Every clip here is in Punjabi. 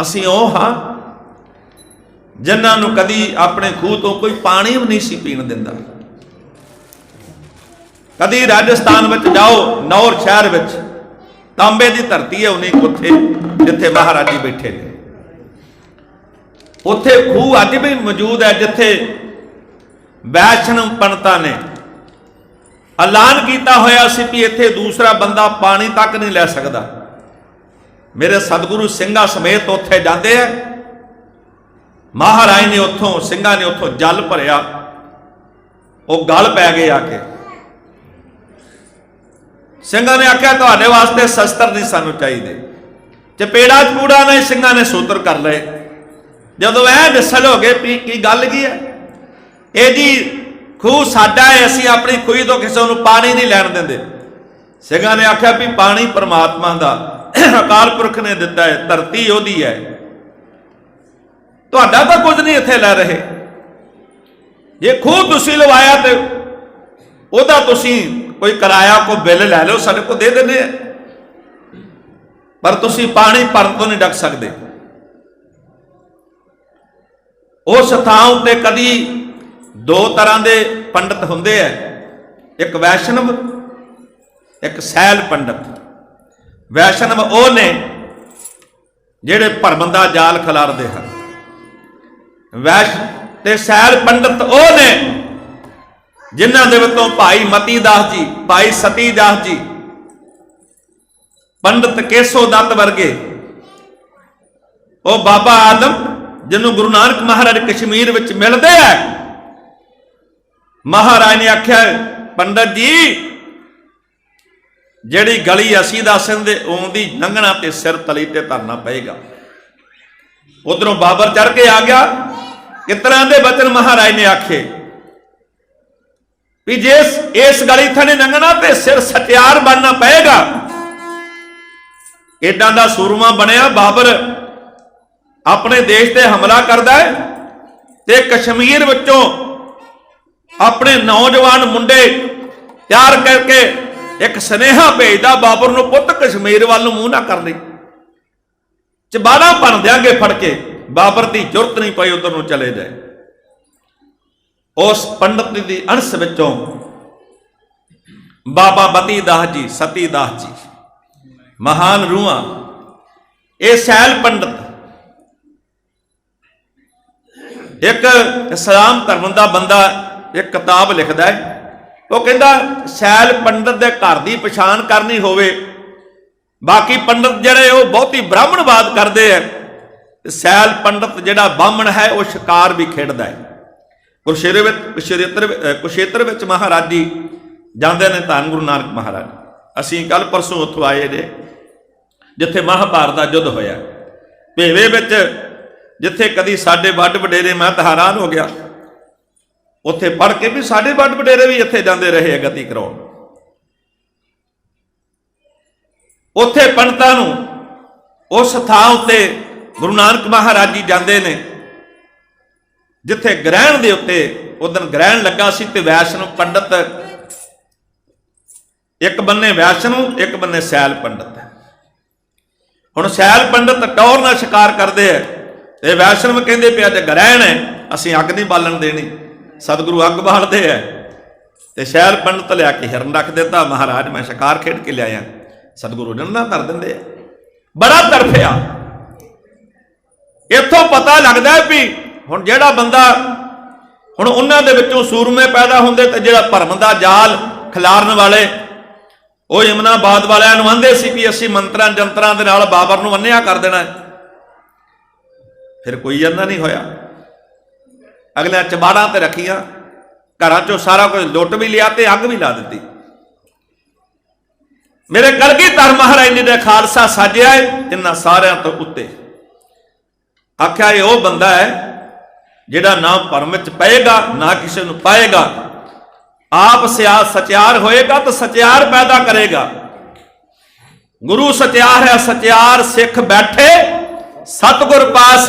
ਅਸੀਂ ਉਹ ਹਾਂ ਜਿਨ੍ਹਾਂ ਨੂੰ ਕਦੀ ਆਪਣੇ ਖੂਹ ਤੋਂ ਕੋਈ ਪਾਣੀ ਵੀ ਨਹੀਂ ਸੀ ਪੀਣ ਦਿੰਦਾ। ਕਦੀ ਰਾਜਸਥਾਨ ਵਿੱਚ ਜਾਓ, ਨੌਰ ਸ਼ਹਿਰ ਵਿੱਚ। ਤਾਂਬੇ ਦੀ ਧਰਤੀ ਹੈ ਉਨੀ ਉੱਥੇ, ਜਿੱਥੇ ਮਹਾਰਾਜ ਜੀ ਬੈਠੇ ਨੇ। ਉੱਥੇ ਖੂਹ ਅੱਜ ਵੀ ਮੌਜੂਦ ਹੈ, ਜਿੱਥੇ ਵੈਸ਼ਨਵ ਪੰਡਤਾਂ ਨੇ ਐਲਾਨ ਕੀਤਾ ਹੋਇਆ ਸੀ ਕਿ ਇੱਥੇ ਦੂਸਰਾ ਬੰਦਾ ਪਾਣੀ ਤੱਕ ਨਹੀਂ ਲੈ ਸਕਦਾ। ਮੇਰੇ ਸਤਿਗੁਰੂ ਸਿੰਘਾਂ ਸਮੇਤ ਉੱਥੇ ਜਾਂਦੇ ਆ। ਮਹਾਰਾਜ ਨੇ ਉੱਥੋਂ, ਸਿੰਘਾਂ ਨੇ ਉੱਥੋਂ ਜਲ ਭਰਿਆ। ਉਹ ਗਲ ਪੈ ਗਏ ਆ ਕੇ। ਸਿੰਘਾਂ ਨੇ ਆਖਿਆ, ਤੁਹਾਡੇ ਵਾਸਤੇ ਸ਼ਸਤਰ ਨਹੀਂ ਸਾਨੂੰ ਚਾਹੀਦੇ। ਚਪੇੜਾ ਚਪੂੜਾ ਨੇ, ਸਿੰਘਾਂ ਨੇ ਸੂਤਰ ਕਰ ਲਏ। ਜਦੋਂ ਇਹ ਦਿਸਲ ਹੋ ਗਏ, ਵੀ ਕੀ ਗੱਲ ਕੀ ਹੈ? ਇਹ ਜੀ ਖੂਹ ਸਾਡਾ ਹੈ, ਅਸੀਂ ਆਪਣੀ ਖੂਹੀ ਤੋਂ ਕਿਸੇ ਨੂੰ ਪਾਣੀ ਨਹੀਂ ਲੈਣ ਦਿੰਦੇ। ਸਿੰਘਾਂ ਨੇ ਆਖਿਆ ਵੀ ਪਾਣੀ ਪਰਮਾਤਮਾ ਦਾ। ਅਕਾਲ ਪੁਰਖ ਨੇ ਦਿੱਤਾ ਹੈ, ਧਰਤੀ ਉਹਦੀ ਹੈ। ਤੁਹਾਡਾ ਤਾਂ ਕੁਝ ਨਹੀਂ ਇੱਥੇ ਲੈ ਰਹੇ। ਜੇ ਖੂਹ ਤੁਸੀਂ ਲਵਾਇਆ ਤੇ ਉਹਦਾ ਤੁਸੀਂ ਕੋਈ ਕਿਰਾਇਆ ਕੋ ਬਿੱਲ ਲੈ ਲਓ, ਸਾਡੇ ਕੋ ਦੇ ਦਿੰਦੇ ਆ। ਪਰ ਤੁਸੀਂ ਪਾਣੀ ਭਰਨ ਤੋਂ ਨਹੀਂ ਡੱਕ ਸਕਦੇ। ਉਸ ਥਾਂ ਉੱਤੇ ਕਦੀ ਦੋ ਤਰ੍ਹਾਂ ਦੇ ਪੰਡਤ ਹੁੰਦੇ ਆ। ਇੱਕ ਵੈਸ਼ਨਵ, ਇੱਕ ਸੈਲ ਪੰਡਤ। ਵੈਸ਼ਨਵ ਉਹ ਨੇ ਜਿਹੜੇ ਭਰਮ ਦਾ ਜਾਲ ਖਿਲਾਰਦੇ ਹਨ। ਵੈਸ਼ ਤੇ ਸੈਲ ਪੰਡਤ ਉਹ ਨੇ ਜਿਨ੍ਹਾਂ ਦੇ ਵਿੱਚੋਂ ਭਾਈ ਮਤੀ ਦਾਸ ਜੀ, ਭਾਈ ਸਤੀ ਦਾਸ ਜੀ, ਪੰਡਤ ਕੇਸੋ ਦੱਤ ਵਰਗੇ ਉਹ ਬਾਬਾ ਆਦਮ, ਜਿਹਨੂੰ ਗੁਰੂ ਨਾਨਕ ਮਹਾਰਾਜ ਕਸ਼ਮੀਰ ਵਿੱਚ ਮਿਲਦੇ ਆ। ਮਹਾਰਾਜ ਨੇ ਆਖਿਆ, ਪੰਡਤ ਜੀ ਜਿਹੜੀ ਗਲੀ ਅਸੀਂ ਦੱਸਣ ਦੇ ਆਉਂਦੀ ਲੰਘਣਾ ਤੇ ਸਿਰ ਤਲੀ ਤੇ ਧਰਨਾ ਪਏਗਾ। ਉਧਰੋਂ ਬਾਬਰ ਚੜ ਕੇ ਆ ਗਿਆ। ਕਿਤਨਾ ਦੇ ਬਚਨ ਮਹਾਰਾਜ ਨੇ ਆਖੇ ਵੀ ਜੇ ਇਸ- ਗਲੀ ਥਾਣੇ ਲੰਘਣਾ ਤੇ ਸਿਰ ਸਟਿਆਰ ਬਣਨਾ ਪਏਗਾ ਏਡਾਂ ਦਾ ਸੂਰਮਾ ਬਣਿਆ, ਬਾਬਰ ਆਪਣੇ ਦੇਸ਼ ਤੇ ਹਮਲਾ ਕਰਦਾ ਹੈ ਤੇ ਕਸ਼ਮੀਰ ਵਿੱਚੋਂ ਆਪਣੇ ਨੌਜਵਾਨ ਮੁੰਡੇ ਤਿਆਰ ਕਰਕੇ ਇੱਕ ਸਨੇਹਾ ਭੇਜਦਾ ਬਾਬਰ ਨੂੰ, ਪੁੱਤ ਕਸ਼ਮੀਰ ਵੱਲ ਨੂੰ ਮੂੰਹ ਨਾ ਕਰ ਲਈ। ਚਬਾੜਾ ਬਣ ਦਿਆਂਗੇ ਫੜ ਕੇ। ਬਾਬਰ ਦੀ ਜ਼ਰੂਰਤ ਨਹੀਂ ਪਈ ਉਧਰ ਨੂੰ ਚਲੇ ਜਾਏ। ਉਸ ਪੰਡਤ ਦੀ ਅੰਸ਼ ਵਿੱਚੋਂ ਬਾਬਾ ਬਤੀ ਦਾਸ ਜੀ ਸਤੀ ਦਾਸ ਜੀ, ਮਹਾਨ ਰੂਹਾਂ, ਇਹ ਸੈਲ ਪੰਡਤ ਇੱਕ ਇਸਲਾਮ ਧਰਮ ਦਾ ਬੰਦਾ ਇੱਕ ਕਿਤਾਬ ਲਿਖਦਾ ਹੈ। ਉਹ ਕਹਿੰਦਾ, ਸੈਲ ਪੰਡਤ ਦੇ ਘਰ ਦੀ ਪਛਾਣ ਕਰਨੀ ਹੋਵੇ। ਬਾਕੀ ਪੰਡਤ ਜਿਹੜੇ ਉਹ ਬਹੁਤੀ ਬ੍ਰਾਹਮਣਵਾਦ ਕਰਦੇ ਆ ਤੇ ਸੈਲ ਪੰਡਤ ਜਿਹੜਾ ਬਾਹਮਣ ਹੈ, ਉਹ ਸ਼ਿਕਾਰ ਵੀ ਖੇਡਦਾ ਹੈ ਕੁਰਸ਼ੇਤਰ ਵਿੱਚ, ਕੁਸ਼ੇਤਰ ਕੁਸ਼ੇਤਰ ਵਿੱਚ ਮਹਾਰਾਜ ਜੀ ਜਾਂਦੇ ਨੇ ਧੰਨ ਗੁਰੂ ਨਾਨਕ ਮਹਾਰਾਜ। ਅਸੀਂ ਕੱਲ ਪਰਸੋਂ ਉੱਥੋਂ ਆਏ ਨੇ ਜਿੱਥੇ ਮਹਾਭਾਰਤ ਦਾ ਯੁੱਧ ਹੋਇਆ। ਭੇਵੇ ਵਿੱਚ, ਜਿੱਥੇ ਕਦੀ ਸਾਡੇ ਵੱਡ ਵਡੇਰੇ ਮੈਂ ਤਾਂ ਹੈਰਾਨ ਹੋ ਗਿਆ। ਉੱਥੇ ਪੜ ਕੇ ਵੀ ਸਾਡੇ ਵੱਡ ਵਡੇਰੇ ਵੀ ਇੱਥੇ ਜਾਂਦੇ ਰਹੇ ਆ ਗਤੀ ਕਰਾਉਣ। ਉੱਥੇ ਪੰਡਤਾਂ ਨੂੰ ਉਸ ਥਾਂ ਉੱਤੇ ਗੁਰੂ ਨਾਨਕ ਮਹਾਰਾਜ ਜੀ ਜਾਂਦੇ ਨੇ, ਜਿੱਥੇ ਗ੍ਰਹਿਣ ਦੇ ਉੱਤੇ ਉਦੋਂ ਗ੍ਰਹਿਣ ਲੱਗਾ ਸੀ ਤੇ ਵੈਸ਼ਨਵ ਪੰਡਤ, ਇੱਕ ਬੰਨੇ ਵੈਸ਼ਨਵ ਇੱਕ ਬੰਨੇ ਸੈਲ ਪੰਡਤ। ਹੁਣ ਸੈਲ ਪੰਡਤ ਟੌਰ ਨਾਲ ਸ਼ਿਕਾਰ ਕਰਦੇ ਆ, ਤੇ ਵੈਸ਼ਨਵ ਕਹਿੰਦੇ ਪਿਆ ਤੇ ਗ੍ਰਹਿਣ ਹੈ, ਅਸੀਂ ਅੱਗ ਨਹੀਂ ਬਾਲਣ ਦੇਣੀ। ਸਤਿਗੁਰੂ ਅੱਗ ਬਾਲਦੇ ਆ ਤੇ ਸ਼ਹਿਰ ਪੰਡਤ ਲਿਆ ਕੇ ਹਿਰਨ ਰੱਖ ਦਿੱਤਾ। ਮਹਾਰਾਜ, ਮੈਂ ਸ਼ਿਕਾਰ ਖੇਡ ਕੇ ਲਿਆਇਆ। ਸਤਿਗੁਰੂ ਜੰਨਾ ਕਰ ਦਿੰਦੇ ਆ ਬੜਾ ਤਰਫਿਆ ਇੱਥੋਂ ਪਤਾ ਲੱਗਦਾ ਵੀ ਹੁਣ ਜਿਹੜਾ ਬੰਦਾ, ਹੁਣ ਉਹਨਾਂ ਦੇ ਵਿੱਚੋਂ ਸੂਰਮੇ ਪੈਦਾ ਹੁੰਦੇ ਤੇ ਜਿਹੜਾ ਭਰਮ ਦਾ ਜਾਲ ਖਿਲਾਰਨ ਵਾਲੇ, ਉਹ ਯਮਨਾਬਾਦ ਵਾਲਿਆਂ ਨੂੰ ਆਂਦੇ ਸੀ ਵੀ ਅਸੀਂ ਮੰਤਰਾਂ, ਜੰਤਰਾਂ ਦੇ ਨਾਲ ਬਾਬਰ ਨੂੰ ਅੰਨਿਆ ਕਰ ਦੇਣਾ ਫਿਰ ਕੋਈ ਅੰਨਾ ਨਹੀਂ ਹੋਇਆ। ਅਗਲੇ ਚਬਾੜਾਂ ਤੇ ਰੱਖੀਆਂ, ਘਰਾਂ ਚੋਂ ਸਾਰਾ ਕੁਝ ਲੁੱਟ ਵੀ ਲਿਆ ਤੇ ਅੱਗ ਵੀ ਲਾ ਦਿੱਤੀ। ਮੇਰੇ ਕਲਗੀਧਰ ਮਹਾਰਾਜ ਜੀ ਨੇ ਖਾਲਸਾ ਸਾਜਿਆ ਹੈ ਇਹਨਾਂ ਸਾਰਿਆਂ ਤੋਂ ਉੱਤੇ। ਆਖਿਆ, ਇਹ ਉਹ ਬੰਦਾ ਹੈ ਜਿਹੜਾ ਨਾ ਭਰਮ ਵਿੱਚ ਪਏਗਾ, ਨਾ ਕਿਸੇ ਨੂੰ ਪਾਏਗਾ। ਆਪ ਸਿਆ ਸਚਿਆਰ ਹੋਏਗਾ ਤਾਂ ਸਚਿਆਰ ਪੈਦਾ ਕਰੇਗਾ। ਗੁਰੂ ਸਚਿਆਰ ਹੈ, ਸਚਿਆਰ ਸਿੱਖ ਬੈਠੇ, ਸਤਿਗੁਰ ਪਾਸ,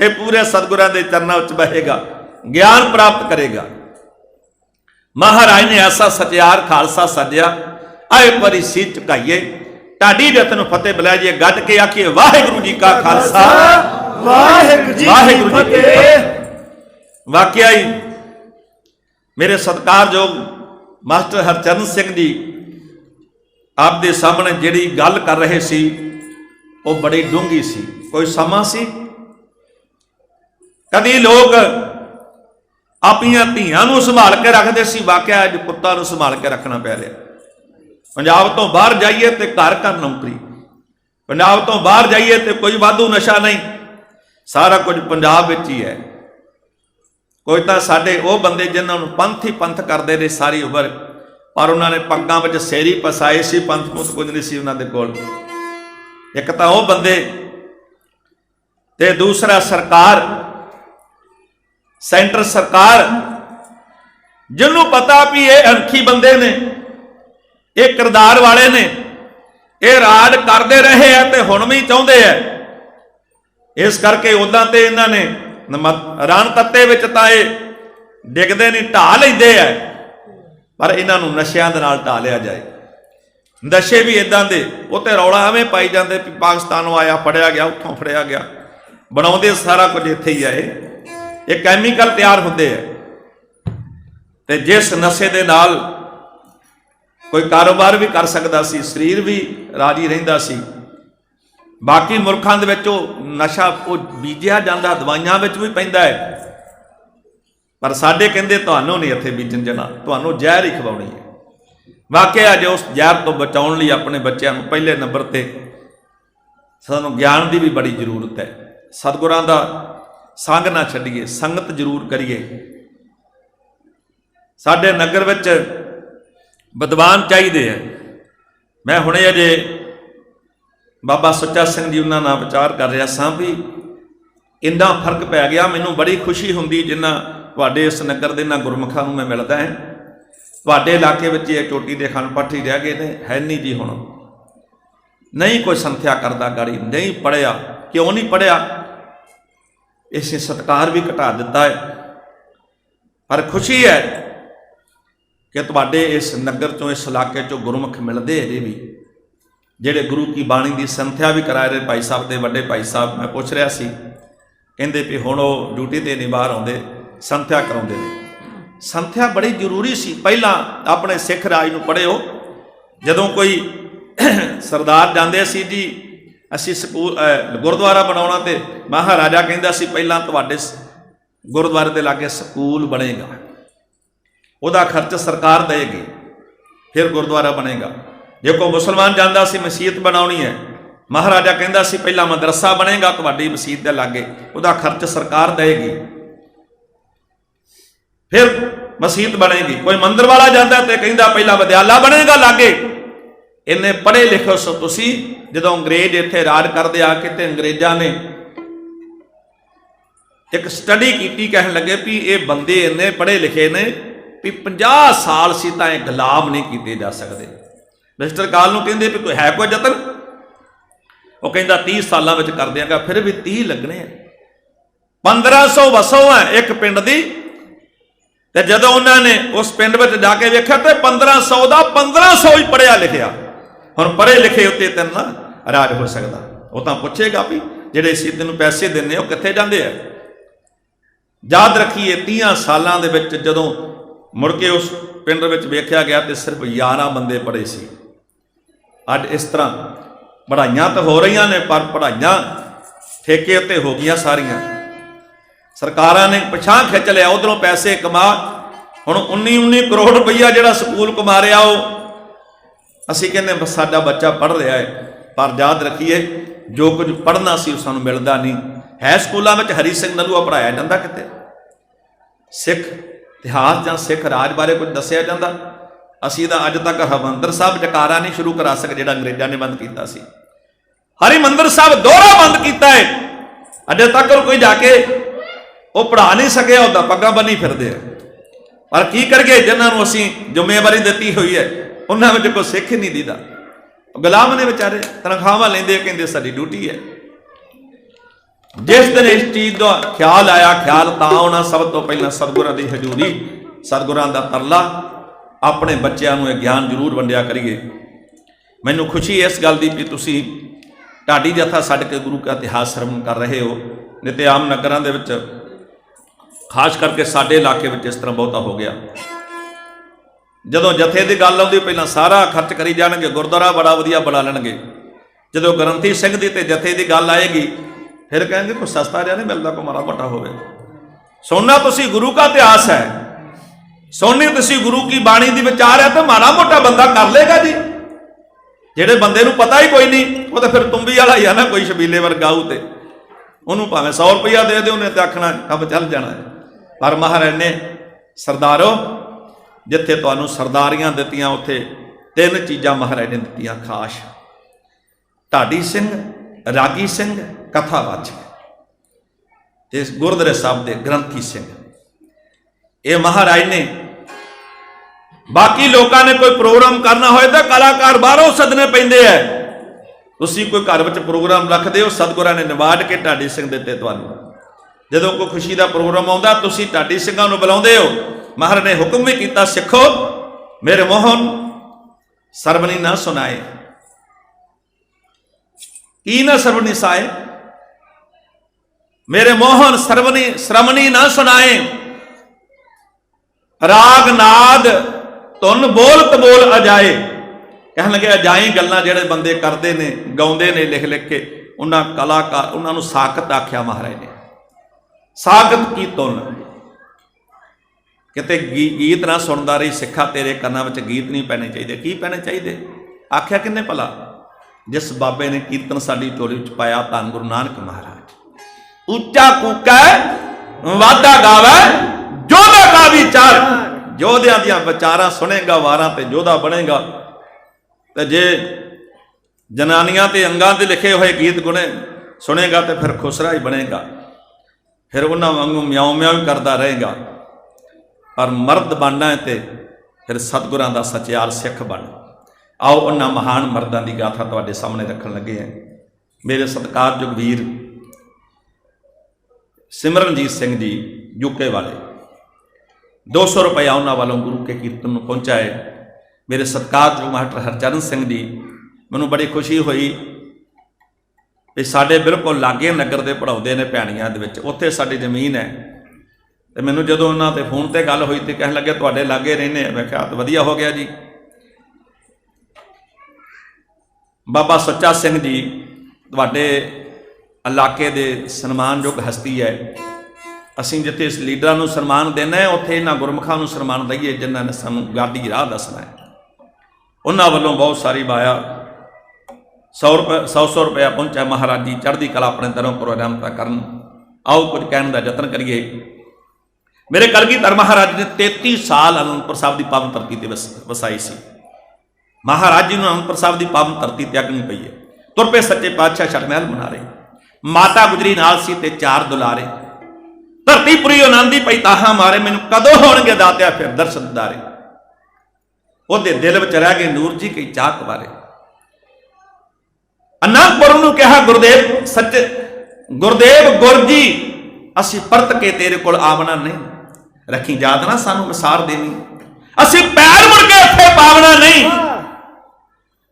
ਇਹ ਪੂਰੇ ਸਤਿਗੁਰਾਂ ਦੇ ਚਰਨਾਂ ਵਿੱਚ ਬਹੇਗਾ। ਗਿਆਨ ਪ੍ਰਾਪਤ ਕਰੇਗਾ। ਮਹਾਰਾਜ ਨੇ ਐਸਾ ਸਚਿਆਰ ਖਾਲਸਾ ਸੱਜਿਆ ਆਏ ਪਰੀ ਸੀ ਝੁਕਾਈਏ। ਢਾਡੀ ਨੂੰ ਫਤਿਹ ਬੁਲਾ ਜੀ ਗੱਜ ਕੇ ਆਖੀਏ ਵਾਹਿਗੁਰੂ ਜੀ ਕਾ ਖਾਲਸਾ। ਵਾਹਿਗੁਰੂ ਜੀ ਕੀ ਫਤਿਹ। ਵਾਕਿਆ ਹੀ ਮੇਰੇ ਸਤਿਕਾਰਯੋਗ ਮਾਸਟਰ ਹਰਚਰਨ ਸਿੰਘ ਜੀ ਆਪ ਦੇ ਸਾਹਮਣੇ ਜਿਹੜੀ ਗੱਲ ਕਰ ਰਹੇ ਸੀ ਉਹ ਬੜੀ ਡੂੰਗੀ ਸੀ। ਕੋਈ ਸਮਾਂ ਸੀ? ਕਦੀ ਲੋਕ ਆਪਣੀਆਂ ਧੀਆਂ ਨੂੰ ਸੰਭਾਲ ਕੇ ਰੱਖਦੇ ਸੀ, ਵਾਕਿਆ ਅੱਜ ਪੁੱਤਾਂ ਨੂੰ ਸੰਭਾਲ ਕੇ ਰੱਖਣਾ ਪੈ ਰਿਹਾ। ਪੰਜਾਬ ਤੋਂ ਬਾਹਰ ਜਾਈਏ ਤੇ ਘਰ ਘਰ ਨੌਕਰੀ। ਪੰਜਾਬ ਤੋਂ ਬਾਹਰ ਜਾਈਏ ਤੇ ਕੋਈ ਵਾਧੂ ਨਸ਼ਾ ਨਹੀਂ। ਸਾਰਾ ਕੁਝ ਪੰਜਾਬ ਵਿੱਚ ਹੀ ਹੈ। ਕੋਈ ਤਾਂ ਸਾਡੇ ਉਹ ਬੰਦੇ ਜਿਨ੍ਹਾਂ ਨੂੰ ਪੰਥ ਹੀ ਪੰਥ ਕਰਦੇ ਨੇ ਸਾਰੀ ਉਮਰ, ਪਰ ਉਹਨਾਂ ਨੇ ਪੱਗਾਂ ਵਿੱਚ ਸੇਰੀ ਪਸਾਏ ਸੀ, ਪੰਥ ਪੁੱਤ ਕੁਝ ਨਹੀਂ ਸੀ ਉਹਨਾਂ ਦੇ ਕੋਲ। ਇੱਕ ਤਾਂ ਉਹ ਬੰਦੇ ਤੇ ਦੂਸਰਾ ਸਰਕਾਰ ਸੈਂਟਰ ਸਰਕਾਰ, ਜਿਹਨੂੰ ਪਤਾ ਵੀ ਇਹ ਅਣਖੀ ਬੰਦੇ ਨੇ, ਇਹ ਕਿਰਦਾਰ ਵਾਲੇ ਨੇ, ਇਹ ਰਾਜ ਕਰਦੇ ਰਹੇ ਆ ਤੇ ਹੁਣ ਵੀ ਚਾਹੁੰਦੇ ਆ। ਇਸ ਕਰਕੇ ਉਦਾਂ ਤੇ ਇਹਨਾਂ ਨੇ ਨਮ- ਰਣ ਤੱਤੇ ਵਿੱਚ ਤਾਂ ਇਹ ਡਿੱਗਦੇ ਨਹੀਂ ਢਾ ਲੈਂਦੇ ਆ। ਪਰ ਇਹਨਾਂ ਨੂੰ ਨਸ਼ਿਆਂ ਦੇ ਨਾਲ ਢਾ ਲਿਆ ਜਾਏ। ਨਸ਼ੇ ਵੀ ਇਦਾਂ ਦੇ, ਉਹ ਤੇ ਰੌਲਾ ਐਵੇਂ ਪਾਈ ਜਾਂਦੇ ਵੀ ਪਾਕਿਸਤਾਨੋਂ ਆਇਆ, ਫੜਿਆ ਗਿਆ, ਉੱਥੋਂ ਫੜਿਆ ਗਿਆ। ਬਣਾਉਂਦੇ ਸਾਰਾ ਕੁਝ ਇੱਥੇ ਹੀ ਆ ਇਹ ਕੈਮੀਕਲ ਤਿਆਰ ਹੁੰਦੇ ਆ। ਤੇ ਜਿਸ ਨਸ਼ੇ ਦੇ ਨਾਲ ਕੋਈ ਕਾਰੋਬਾਰ ਵੀ ਕਰ ਸਕਦਾ ਸੀ, ਸਰੀਰ ਵੀ ਰਾਜੀ ਰਹਿੰਦਾ ਸੀ, ਬਾਕੀ ਮੁਰਖਾਂ ਦੇ ਵਿੱਚ ਉਹ ਨਸ਼ਾ ਉਹ ਬੀਜਿਆ ਜਾਂਦਾ, ਦਵਾਈਆਂ ਵਿੱਚ ਵੀ ਪੈਂਦਾ ਹੈ। ਪਰ ਸਾਡੇ ਕਹਿੰਦੇ ਤੁਹਾਨੂੰ ਨਹੀਂ ਇੱਥੇ ਬੀਜਣ ਜਣਾ ਤੁਹਾਨੂੰ ਜ਼ਹਿਰ ਹੀ ਖਵਾਉਣੀ ਹੈ। ਵਾਕਿਆ ਜੋ ਉਸ ਜ਼ਹਿਰ ਤੋਂ ਬਚਾਉਣ ਲਈ ਆਪਣੇ ਬੱਚਿਆਂ ਨੂੰ ਪਹਿਲੇ ਨੰਬਰ ਤੇ ਸਾਨੂੰ ਗਿਆਨ ਦੀ ਵੀ ਬੜੀ ਜ਼ਰੂਰਤ ਹੈ। ਸਤਿਗੁਰਾਂ ਦਾ ਸੰਗ ਨਾ ਛੱਡੀਏ, ਸੰਗਤ ਜ਼ਰੂਰ ਕਰੀਏ। ਸਾਡੇ ਨਗਰ ਵਿੱਚ ਵਿਦਵਾਨ ਚਾਹੀਦੇ ਆ। ਮੈਂ ਹੁਣੇ ਅਜੇ ਬਾਬਾ ਸੁੱਚਾ ਸਿੰਘ ਜੀ ਉਹਨਾਂ ਨਾਲ ਵਿਚਾਰ ਕਰ ਰਿਹਾ ਸਾਂ ਵੀ ਇੰਨਾ ਫ਼ਰਕ ਪੈ ਗਿਆ, ਮੈਨੂੰ ਬੜੀ ਖੁਸ਼ੀ ਹੁੰਦੀ ਜਿੰਨਾ ਤੁਹਾਡੇ ਇਸ ਨਗਰ ਦੇ ਨਾਲ ਗੁਰਮੁਖਾਂ ਨੂੰ ਮੈਂ ਮਿਲਦਾ ਹਾਂ। ਤੁਹਾਡੇ ਇਲਾਕੇ ਵਿੱਚ ਇਹ ਚੋਟੀ ਦੇ ਖਣ ਪਾਠੀ ਰਹਿ ਗਏ ਨੇ, ਹੈ ਨਹੀਂ ਜੀ ਹੁਣ। ਨਹੀਂ ਕੋਈ ਸੰਥਿਆ ਕਰਦਾ ਗਾੜੀ, ਨਹੀਂ ਪੜਿਆ ਕਿਉਂ ਨਹੀਂ ਪੜਿਆ ਇਸੇ ਸਤਕਾਰ ਵੀ ਘਟਾ ਦਿੱਤਾ ਹੈ। ਪਰ ਖੁਸ਼ੀ ਹੈ ਕਿ ਤੁਹਾਡੇ ਇਸ ਨਗਰ ਚੋਂ, ਇਸ ਇਲਾਕੇ ਚੋਂ ਗੁਰਮੁਖ ਮਿਲਦੇ ਇਹਦੇ ਵੀ। ਜਿਹੜੇ ਗੁਰੂ ਕੀ ਬਾਣੀ ਦੀ ਸੰਥਿਆ ਵੀ ਕਰਾ ਰਹੇ ਭਾਈ ਸਾਹਿਬ ਦੇ ਵੱਡੇ ਭਾਈ ਸਾਹਿਬ, ਮੈਂ ਪੁੱਛ ਰਿਹਾ ਸੀ, ਕਹਿੰਦੇ ਵੀ ਹੁਣ ਉਹ ਡਿਊਟੀ ਤੇ ਨਹੀਂ ਬਾਹਰ ਆਉਂਦੇ, ਸੰਥਿਆ ਕਰਾਉਂਦੇ ਨੇ। ਸੰਥਿਆ ਬੜੀ ਜ਼ਰੂਰੀ ਸੀ। ਪਹਿਲਾਂ ਆਪਣੇ ਸਿੱਖ ਰਾਜ ਨੂੰ ਪੜ੍ਹਿਓ। ਜਦੋਂ ਕੋਈ ਸਰਦਾਰ ਜਾਂਦੇ ਸੀ ਜੀ ਅਸੀਂ ਸਕੂਲ ਗੁਰਦੁਆਰਾ ਬਣਾਉਣਾ ਤੇ ਮਹਾਰਾਜਾ ਕਹਿੰਦਾ ਸੀ, ਪਹਿਲਾਂ ਤੁਹਾਡੇ ਗੁਰਦੁਆਰੇ ਦੇ ਲਾਗੇ ਸਕੂਲ ਬਣੇਗਾ। ਉਹਦਾ ਖਰਚ ਸਰਕਾਰ ਦੇਗੀ ਫਿਰ ਗੁਰਦੁਆਰਾ ਬਣੇਗਾ। ਜੇ ਕੋਈ ਮੁਸਲਮਾਨ ਜਾਂਦਾ ਸੀ ਮਸਜਿਦ ਬਣਾਉਣੀ ਹੈ। ਮਹਾਰਾਜਾ ਕਹਿੰਦਾ ਸੀ, ਪਹਿਲਾਂ ਮਦਰਸਾ ਬਣੇਗਾ ਤੁਹਾਡੀ ਮਸਜਿਦ ਦੇ ਲਾਗੇ, ਉਹਦਾ ਖਰਚ ਸਰਕਾਰ ਦੇਗੀ ਫਿਰ ਮਸਜਿਦ ਬਣੇਗੀ। ਕੋਈ ਮੰਦਰ ਵਾਲਾ ਜਾਂਦਾ ਤੇ ਕਹਿੰਦਾ, ਪਹਿਲਾਂ ਵਿਦਿਆਲਾ ਬਣੇਗਾ ਲਾਗੇ। ਇੰਨੇ ਪੜ੍ਹੇ ਲਿਖੇ ਸੋ ਤੁਸੀਂ ਜਦੋਂ ਅੰਗਰੇਜ਼ ਇੱਥੇ ਰਾਜ ਕਰਦੇ ਆ ਕੇ ਤੇ ਅੰਗਰੇਜ਼ਾਂ ਨੇ ਇੱਕ ਸਟੱਡੀ ਕੀਤੀ, ਕਹਿਣ ਲੱਗੇ ਵੀ ਇਹ ਬੰਦੇ ਇੰਨੇ ਪੜ੍ਹੇ ਲਿਖੇ ਨੇ ਵੀ 50 ਸਾਲ ਸੀ ਤਾਂ ਇਹ ਗੁਲਾਮ ਨਹੀਂ ਕੀਤੇ ਜਾ ਸਕਦੇ। ਮਿਸਟਰ ਕਾਲ ਨੂੰ ਕਹਿੰਦੇ ਵੀ ਕੋਈ ਹੈ ਕੋਈ ਯਤਨ ਉਹ ਕਹਿੰਦਾ 30 ਸਾਲਾਂ ਵਿੱਚ ਕਰ ਦਿਆਂਗਾ ਫਿਰ ਵੀ 30 ਲੱਗਣੇ ਆ। 1500 ਵਸੋਂ ਹੈ ਇੱਕ ਪਿੰਡ ਦੀ। ਤੇ ਜਦੋਂ ਉਹਨਾਂ ਨੇ ਉਸ ਪਿੰਡ ਵਿੱਚ ਜਾ ਕੇ ਵੇਖਿਆ ਤੇ 1500 ਦਾ 1500 ਹੀ ਪੜਿਆ ਲਿਖਿਆ। ਹੁਣ ਪੜ੍ਹੇ ਲਿਖੇ ਉੱਤੇ ਤੈਨੂੰ ਨਾ ਰਾਜ ਹੋ ਸਕਦਾ। ਉਹ ਤਾਂ ਪੁੱਛੇਗਾ ਵੀ ਜਿਹੜੇ ਅਸੀਂ ਤੈਨੂੰ ਪੈਸੇ ਦਿੰਨੇ ਉਹ ਕਿੱਥੇ ਜਾਂਦੇ ਆ? ਯਾਦ ਰੱਖੀਏ 30 ਸਾਲਾਂ ਦੇ ਵਿੱਚ ਜਦੋਂ ਮੁੜ ਕੇ ਉਸ ਪਿੰਡ ਵਿੱਚ ਵੇਖਿਆ ਗਿਆ ਤੇ ਸਿਰਫ 11 ਬੰਦੇ ਪੜੇ ਸੀ। ਅੱਜ ਇਸ ਤਰ੍ਹਾਂ ਪੜ੍ਹਾਈਆਂ ਤਾਂ ਹੋ ਰਹੀਆਂ ਨੇ, ਪਰ ਪੜ੍ਹਾਈਆਂ ਠੇਕੇ ਉੱਤੇ ਹੋ ਗਈਆਂ ਸਾਰੀਆਂ। ਸਰਕਾਰਾਂ ਨੇ ਪਛਾਂ ਖਿੱਚ ਲਿਆ, ਉਧਰੋਂ ਪੈਸੇ ਕਮਾ। ਹੁਣ 19 19 ਕਰੋੜ ਰੁਪਈਆ ਜਿਹੜਾ ਸਕੂਲ ਕਮਾ ਰਿਹਾ, ਉਹ ਅਸੀਂ ਕਹਿੰਦੇ ਬਸ ਸਾਡਾ ਬੱਚਾ ਪੜ੍ਹ ਰਿਹਾ ਹੈ, ਪਰ ਯਾਦ ਰੱਖੀਏ, ਜੋ ਕੁਝ ਪੜ੍ਹਨਾ ਸੀ ਉਹ ਸਾਨੂੰ ਮਿਲਦਾ ਨਹੀਂ। ਹੈ ਸਕੂਲਾਂ ਵਿੱਚ ਹਰੀ ਸਿੰਘ ਨਲੂਆ ਪੜਾਇਆ ਜਾਂਦਾ ਕਿਤੇ? ਸਿੱਖ ਇਤਿਹਾਸ ਜਾਂ ਸਿੱਖ ਰਾਜ ਬਾਰੇ ਕੁਝ ਦੱਸਿਆ ਜਾਂਦਾ? ਅਸੀਂ ਤਾਂ ਅੱਜ ਤੱਕ ਹਰਮੰਦਰ ਸਾਹਿਬ ਜਕਾਰਾ ਨਹੀਂ ਸ਼ੁਰੂ ਕਰਾ ਸਕੇ, ਜਿਹੜਾ ਅੰਗਰੇਜ਼ਾਂ ਨੇ ਬੰਦ ਕੀਤਾ ਸੀ। ਹਰਿਮੰਦਰ ਸਾਹਿਬ ਦੋਹਰਾ ਬੰਦ ਕੀਤਾ ਹੈ। ਅਜੇ ਤੱਕ ਕੋਈ ਜਾ ਕੇ ਉਹ ਪੜਾ ਨਹੀਂ ਸਕਿਆ, ਉਹਦਾ ਪੱਗਾਂ ਬੰਨੀ ਫਿਰਦੇ ਆ। ਪਰ ਕੀ ਕਰਗੇ ਜਿਨ੍ਹਾਂ ਨੂੰ ਅਸੀਂ ਜ਼ਿੰਮੇਵਾਰੀ ਦਿੱਤੀ ਹੋਈ ਹੈ ਉਹਨਾਂ ਵਿੱਚ ਕੋਈ ਸਿੱਖ ਹੀ ਨਹੀਂ ਦੀਦਾ। ਗੁਲਾਮ ਨੇ ਵਿਚਾਰੇ ਤਨਖਾਹਾਂ ਲੈਂਦੇ ਕਹਿੰਦੇ ਸਾਡੀ ਡਿਊਟੀ ਹੈ। ਜਿਸ ਦਿਨ ਇਸ ਚੀਜ਼ ਦਾ ਖਿਆਲ ਆਇਆ, ਖਿਆਲ ਤਾਂ ਆਉਣਾ ਸਭ ਤੋਂ ਪਹਿਲਾਂ ਸਤਿਗੁਰਾਂ ਦੀ ਹਜ਼ੂਰੀ, ਸਤਿਗੁਰਾਂ ਦਾ ਤਰਲਾ। ਆਪਣੇ ਬੱਚਿਆਂ ਨੂੰ ਇਹ ਗਿਆਨ ਜ਼ਰੂਰ ਵੰਡਿਆ ਕਰੀਏ। ਮੈਨੂੰ ਖੁਸ਼ੀ ਇਸ ਗੱਲ ਦੀ ਕਿ ਤੁਸੀਂ ਢਾਡੀ ਜਥਾ ਛੱਡ ਕੇ ਗੁਰੂ ਦਾ ਇਤਿਹਾਸ ਸ਼ਰਮਨ ਕਰ ਰਹੇ ਹੋ। ਨਹੀਂ ਆਮ ਨਗਰਾਂ ਦੇ ਵਿੱਚ, ਖਾਸ ਕਰਕੇ ਸਾਡੇ ਇਲਾਕੇ ਵਿੱਚ ਇਸ ਤਰ੍ਹਾਂ ਬਹੁਤਾ ਹੋ ਗਿਆ। ਜਦੋਂ ਜਥੇ ਦੀ ਗੱਲ ਆਉਂਦੀ, ਪਹਿਲਾਂ ਸਾਰਾ ਖਰਚ ਕਰੀ ਜਾਣਗੇ, ਗੁਰਦੁਆਰਾ ਬੜਾ ਵਧੀਆ ਬਣਾ ਲੈਣਗੇ। ਜਦੋਂ ਗ੍ਰੰਥੀ ਸਿੰਘ ਦੀ ਤੇ ਜਥੇ ਦੀ ਗੱਲ ਆਏਗੀ, ਫਿਰ ਕਹਿੰਦੇ ਕੋਈ ਸਸਤਾ ਜਿਹਾ ਨਹੀਂ ਮਿਲਦਾ, ਕੋਈ ਮਾੜਾ ਮੋਟਾ ਹੋਵੇ। ਸੁਣਨਾ ਤੁਸੀਂ ਗੁਰੂ ਦਾ ਇਤਿਹਾਸ ਹੈ। ਸੁਣਨੀ ਤੁਸੀਂ ਗੁਰੂ ਕੀ ਬਾਣੀ ਦੀ ਵਿਚਾਰ ਹੈ, ਤਾਂ ਮਾੜਾ ਮੋਟਾ ਬੰਦਾ ਕਰ ਲੇਗਾ ਜੀ। ਜਿਹੜੇ ਬੰਦੇ ਨੂੰ ਪਤਾ ਹੀ ਕੋਈ ਨਹੀਂ, ਉਹ ਤਾਂ ਫਿਰ ਤੁੰਬੀ ਵਾਲਾ ਹੀ ਆ ਨਾ, ਕੋਈ ਸ਼ਬੀਲੇ ਵਰਗਾਊ ਤੇ। ਉਹਨੂੰ ਭਾਵੇਂ 100 ਰੁਪਇਆ ਦੇ ਦੇ ਉਹਨੇ ਤੇ ਆਖਣਾ, ਅਬ ਚੱਲ ਜਾਣਾ ਪਰ ਮਹਾਰਾਜ ਨੇ, ਸਰਦਾਰੋ ਜਿੱਥੇ ਤੁਹਾਨੂੰ ਸਰਦਾਰੀਆਂ ਦਿੱਤੀਆਂ ਉੱਥੇ, ਤਿੰਨ ਚੀਜ਼ਾਂ ਮਹਾਰਾਜ ਨੇ ਦਿੱਤੀਆਂ, ਖਾਸ। ਢਾਡੀ ਸਿੰਘ, ਰਾਗੀ ਸਿੰਘ ਕਥਾਵਾਚਕ ਇਸ ਗੁਰਦੁਆਰੇ ਸਾਹਿਬ ਦੇ ਗ੍ਰੰਥੀ ਸਿੰਘ। ਇਹ ਮਹਾਰਾਜ ਨੇ ਬਾਕੀ ਲੋਕਾਂ ਨੇ ਕੋਈ ਪ੍ਰੋਗਰਾਮ ਕਰਨਾ ਹੋਏ ਤਾਂ ਕਲਾਕਾਰ ਬਾਹਰੋਂ ਸੱਦਣੇ ਪੈਂਦੇ ਐ। ਤੁਸੀਂ ਕੋਈ ਘਰ ਵਿੱਚ ਪ੍ਰੋਗਰਾਮ ਰੱਖਦੇ ਹੋ, ਸਤਿਗੁਰਾਂ ਨੇ ਨਿਵਾੜ ਕੇ ਢਾਡੀ ਸਿੰਘ ਦਿੱਤੇ ਤੁਹਾਨੂੰ ਜਦੋਂ ਕੋਈ ਖੁਸ਼ੀ ਦਾ ਪ੍ਰੋਗਰਾਮ ਆਉਂਦਾ, ਤੁਸੀਂ ਢਾਡੀ ਸਿੰਘਾਂ ਨੂੰ ਬੁਲਾਉਂਦੇ ਹੋ। ਮਹਾਰਾਜ ਨੇ ਹੁਕਮ ਵੀ ਕੀਤਾ, ਸਿੱਖੋ, ਮੇਰੇ ਮੋਹਨ ਸਰਬਨੀ ਨਾ ਸੁਣਾਏ। ਕੀ ਨਾ ਸਰਬਨੀ ਸਾਏ? ਮੇਰੇ ਮੋਹਨ, ਸਰਵਨੀ ਸ਼ਰਮਣੀ ਨਾ ਸੁਣਾਏ। ਰਾਗ ਨਾਦ, ਧੁਨ ਬੋਲ ਕਬੋਲ ਅਜਾਏ। ਕਹਿਣ ਲੱਗੇ, ਅਜਾਈ ਗੱਲਾਂ ਜਿਹੜੇ ਬੰਦੇ ਕਰਦੇ ਨੇ, ਗਾਉਂਦੇ ਨੇ ਲਿਖ ਲਿਖ ਕੇ, ਉਹਨਾਂ ਕਲਾਕਾਰ, ਉਹਨਾਂ ਨੂੰ ਸਾਖਤ ਆਖਿਆ ਮਹਾਰਾਜ ਨੇ। ਸਾਗਤ ਕੀ ਧੁਨ? ਕਿਤੇ ਗੀ- ਗੀਤ ਨਾ ਸੁਣਦਾ ਰਹੀ ਸਿੱਖਾ ਤੇਰੇ ਕੰਨਾਂ ਵਿੱਚ ਗੀਤ ਨਹੀਂ ਪੈਣੇ ਚਾਹੀਦੇ। ਕੀ ਪੈਣੇ ਚਾਹੀਦੇ? ਆਖਿਆ ਕਿੰਨੇ ਭਲਾ? ਜਿਸ ਬਾਬੇ ਨੇ ਕੀਰਤਨ ਸਾਡੀ ਟੋਲੀ ਵਿੱਚ ਪਾਇਆ, ਧੰਨ ਗੁਰੂ ਨਾਨਕ ਮਹਾਰਾਜ। ਉੱਚਾ ਕੂਕੈ ਵਾਦਾ ਗਾਵੇ ਜੋਧਾ ਦਾ ਵਿਚਾਰ। ਜੋਧਿਆਂ ਦੀਆਂ ਵਿਚਾਰਾਂ ਸੁਣੇਗਾ, ਵਾਰਾਂ ਤੇ ਜੋਧਾ ਬਣੇਗਾ। ਤੇ ਜੇ ਜਨਾਨੀਆਂ ਤੇ ਅੰਗਾਂ ਤੇ ਲਿਖੇ ਹੋਏ ਗੀਤ ਗੁਣੇ ਸੁਣੇਗਾ ਤੇ ਫਿਰ ਖੁਸਰਾ ਹੀ ਬਣੇਗਾ। ਫਿਰ ਉਹਨਾਂ ਵਾਂਗੂ ਮਿਆਉ ਮਿਆਉ ਕਰਦਾ ਰਹੇਗਾ। ਪਰ ਮਰਦ ਬਣਨਾ ਹੈ ਤੇ ਫਿਰ ਸਤਿਗੁਰਾਂ ਦਾ ਸਚਿਆਰ ਸਿੱਖ ਬਣ। ਆਓ ਉਹਨਾਂ ਮਹਾਨ ਮਰਦਾਂ ਦੀ ਗਾਥਾ ਤੁਹਾਡੇ ਸਾਹਮਣੇ ਰੱਖਣ ਲੱਗੇ ਹਾਂ। ਮੇਰੇ ਸਤਿਕਾਰਯੋਗ ਵੀਰ ਸਿਮਰਨਜੀਤ ਸਿੰਘ ਜੀ ਯੂਕੇ ਵਾਲੇ। 200 ਰੁਪਇਆ ਉਹਨਾਂ ਵੱਲੋਂ ਗੁਰੂ ਕੇ ਕੀਰਤਨ ਨੂੰ ਪਹੁੰਚਾਏ ਮੇਰੇ ਸਤਿਕਾਰਯੋਗ ਮਾਸਟਰ ਹਰਚਰਨ ਸਿੰਘ ਜੀ, ਮੈਨੂੰ ਬੜੀ ਖੁਸ਼ੀ ਹੋਈ ਇਹ ਸਾਡੇ ਬਿਲਕੁਲ ਲਾਗੇ ਨਗਰ ਦੇ ਪੜਾਉਂਦੇ ਨੇ ਭੈਣੀਆਂ ਦੇ ਵਿੱਚ, ਉੱਥੇ ਸਾਡੀ ਜ਼ਮੀਨ ਹੈ। ਤੇ ਮੈਨੂੰ ਜਦੋਂ ਉਹਨਾਂ ਤੇ ਫੋਨ ਤੇ ਗੱਲ ਹੋਈ ਤੇ ਕਹਿਣ ਲੱਗੇ, ਤੁਹਾਡੇ ਲਾਗੇ ਰਹਿੰਦੇ ਆ। ਮੈਂ ਕਿਹਾ, ਤਾਂ ਵਧੀਆ ਹੋ ਗਿਆ ਜੀ। ਬਾਬਾ ਸੱਚਾ ਸਿੰਘ ਜੀ, ਤੁਹਾਡੇ ਇਲਾਕੇ ਦੇ ਸਨਮਾਨਯੋਗ ਹਸਤੀ ਹੈ। ਅਸੀਂ ਜਿੱਥੇ ਇਸ ਲੀਡਰਾਂ ਨੂੰ ਸਨਮਾਨ ਦੇਣਾ ਹੈ, ਉੱਥੇ ਇਹਨਾਂ ਗੁਰਮੁਖਾਂ ਨੂੰ ਸਨਮਾਨ ਦਈਏ, ਜਿਨ੍ਹਾਂ ਨੇ ਸਾਨੂੰ ਗਾਡੀ ਰਾਹ ਦੱਸਣਾ ਹੈ। ਉਹਨਾਂ ਵੱਲੋਂ ਬਹੁਤ ਸਾਰੀ ਬਾਇਆ 100 ਰੁਪਏ 100 100 ਰੁਪਇਆ ਪਹੁੰਚਿਆ ਮਹਾਰਾਜ ਜੀ, ਚੜ੍ਹਦੀ ਕਲਾ ਆਪਣੇ ਤਰ੍ਹਾਂ ਪ੍ਰੋਗਰਾਮ ਕਰਨ। ਆਓ ਕੁਝ ਕਹਿਣ ਦਾ ਯਤਨ ਕਰੀਏ। ਮੇਰੇ ਕਲਗੀ ਧਰ ਮਹਾਰਾਜ ਨੇ 33 ਸਾਲ ਅਨੰਦਪੁਰ ਸਾਹਿਬ ਦੀ ਪਾਵਨ ਧਰਤੀ ਤੇ ਵਸ- ਵਸਾਈ ਸੀ। ਮਹਾਰਾਜ ਜੀ ਨੂੰ ਅਨੰਦਪੁਰ ਸਾਹਿਬ ਦੀ ਪਾਵਨ ਧਰਤੀ ਤਿਆਗਣੀ ਪਈ ਹੈ। ਤੁਰ ਪਏ ਸੱਚੇ ਪਾਤਸ਼ਾਹ ਛੜਮਹਿਲ ਬਣਾ ਰਹੇ। ਮਾਤਾ ਗੁਜਰੀ ਨਾਲ ਸੀ ਤੇ ਚਾਰ ਦੁਲਾਰੇ। ਧਰਤੀ ਪੁਰੀ ਆਨੰਦੀ ਪਈ, ਤਾਹਾਂ ਮਾਰੇ। ਮੈਨੂੰ ਕਦੋਂ ਹੋਣਗੇ ਦਾਤਿਆ ਫਿਰ ਦਰਸ਼ਨ ਦਿਦਾਰੇ। ਉਹਦੇ ਦਿਲ ਵਿੱਚ ਰਹਿ ਗਏ ਨੂਰ ਜੀ ਕਈ ਚਾਹਤ ਵਾਲੇ ਅਨੰਦਪੁਰ ਨੂੰ ਕਿਹਾ, ਗੁਰਦੇਵ, ਸੱਚ, ਗੁਰਦੇਵ ਗੁਰਜੀ, ਅਸੀਂ ਪਰਤ ਕੇ ਤੇਰੇ ਕੋਲ ਆਵਣਾ ਨਹੀਂ। ਰੱਖੀ ਯਾਦ ਨਾ ਸਾਨੂੰ ਵਿਸਾਰ ਦੇਵੀਂ। ਅਸੀਂ ਪੈਰ ਮੁੜ ਕੇ ਇੱਥੇ ਪਾਵਣਾ ਨਹੀਂ।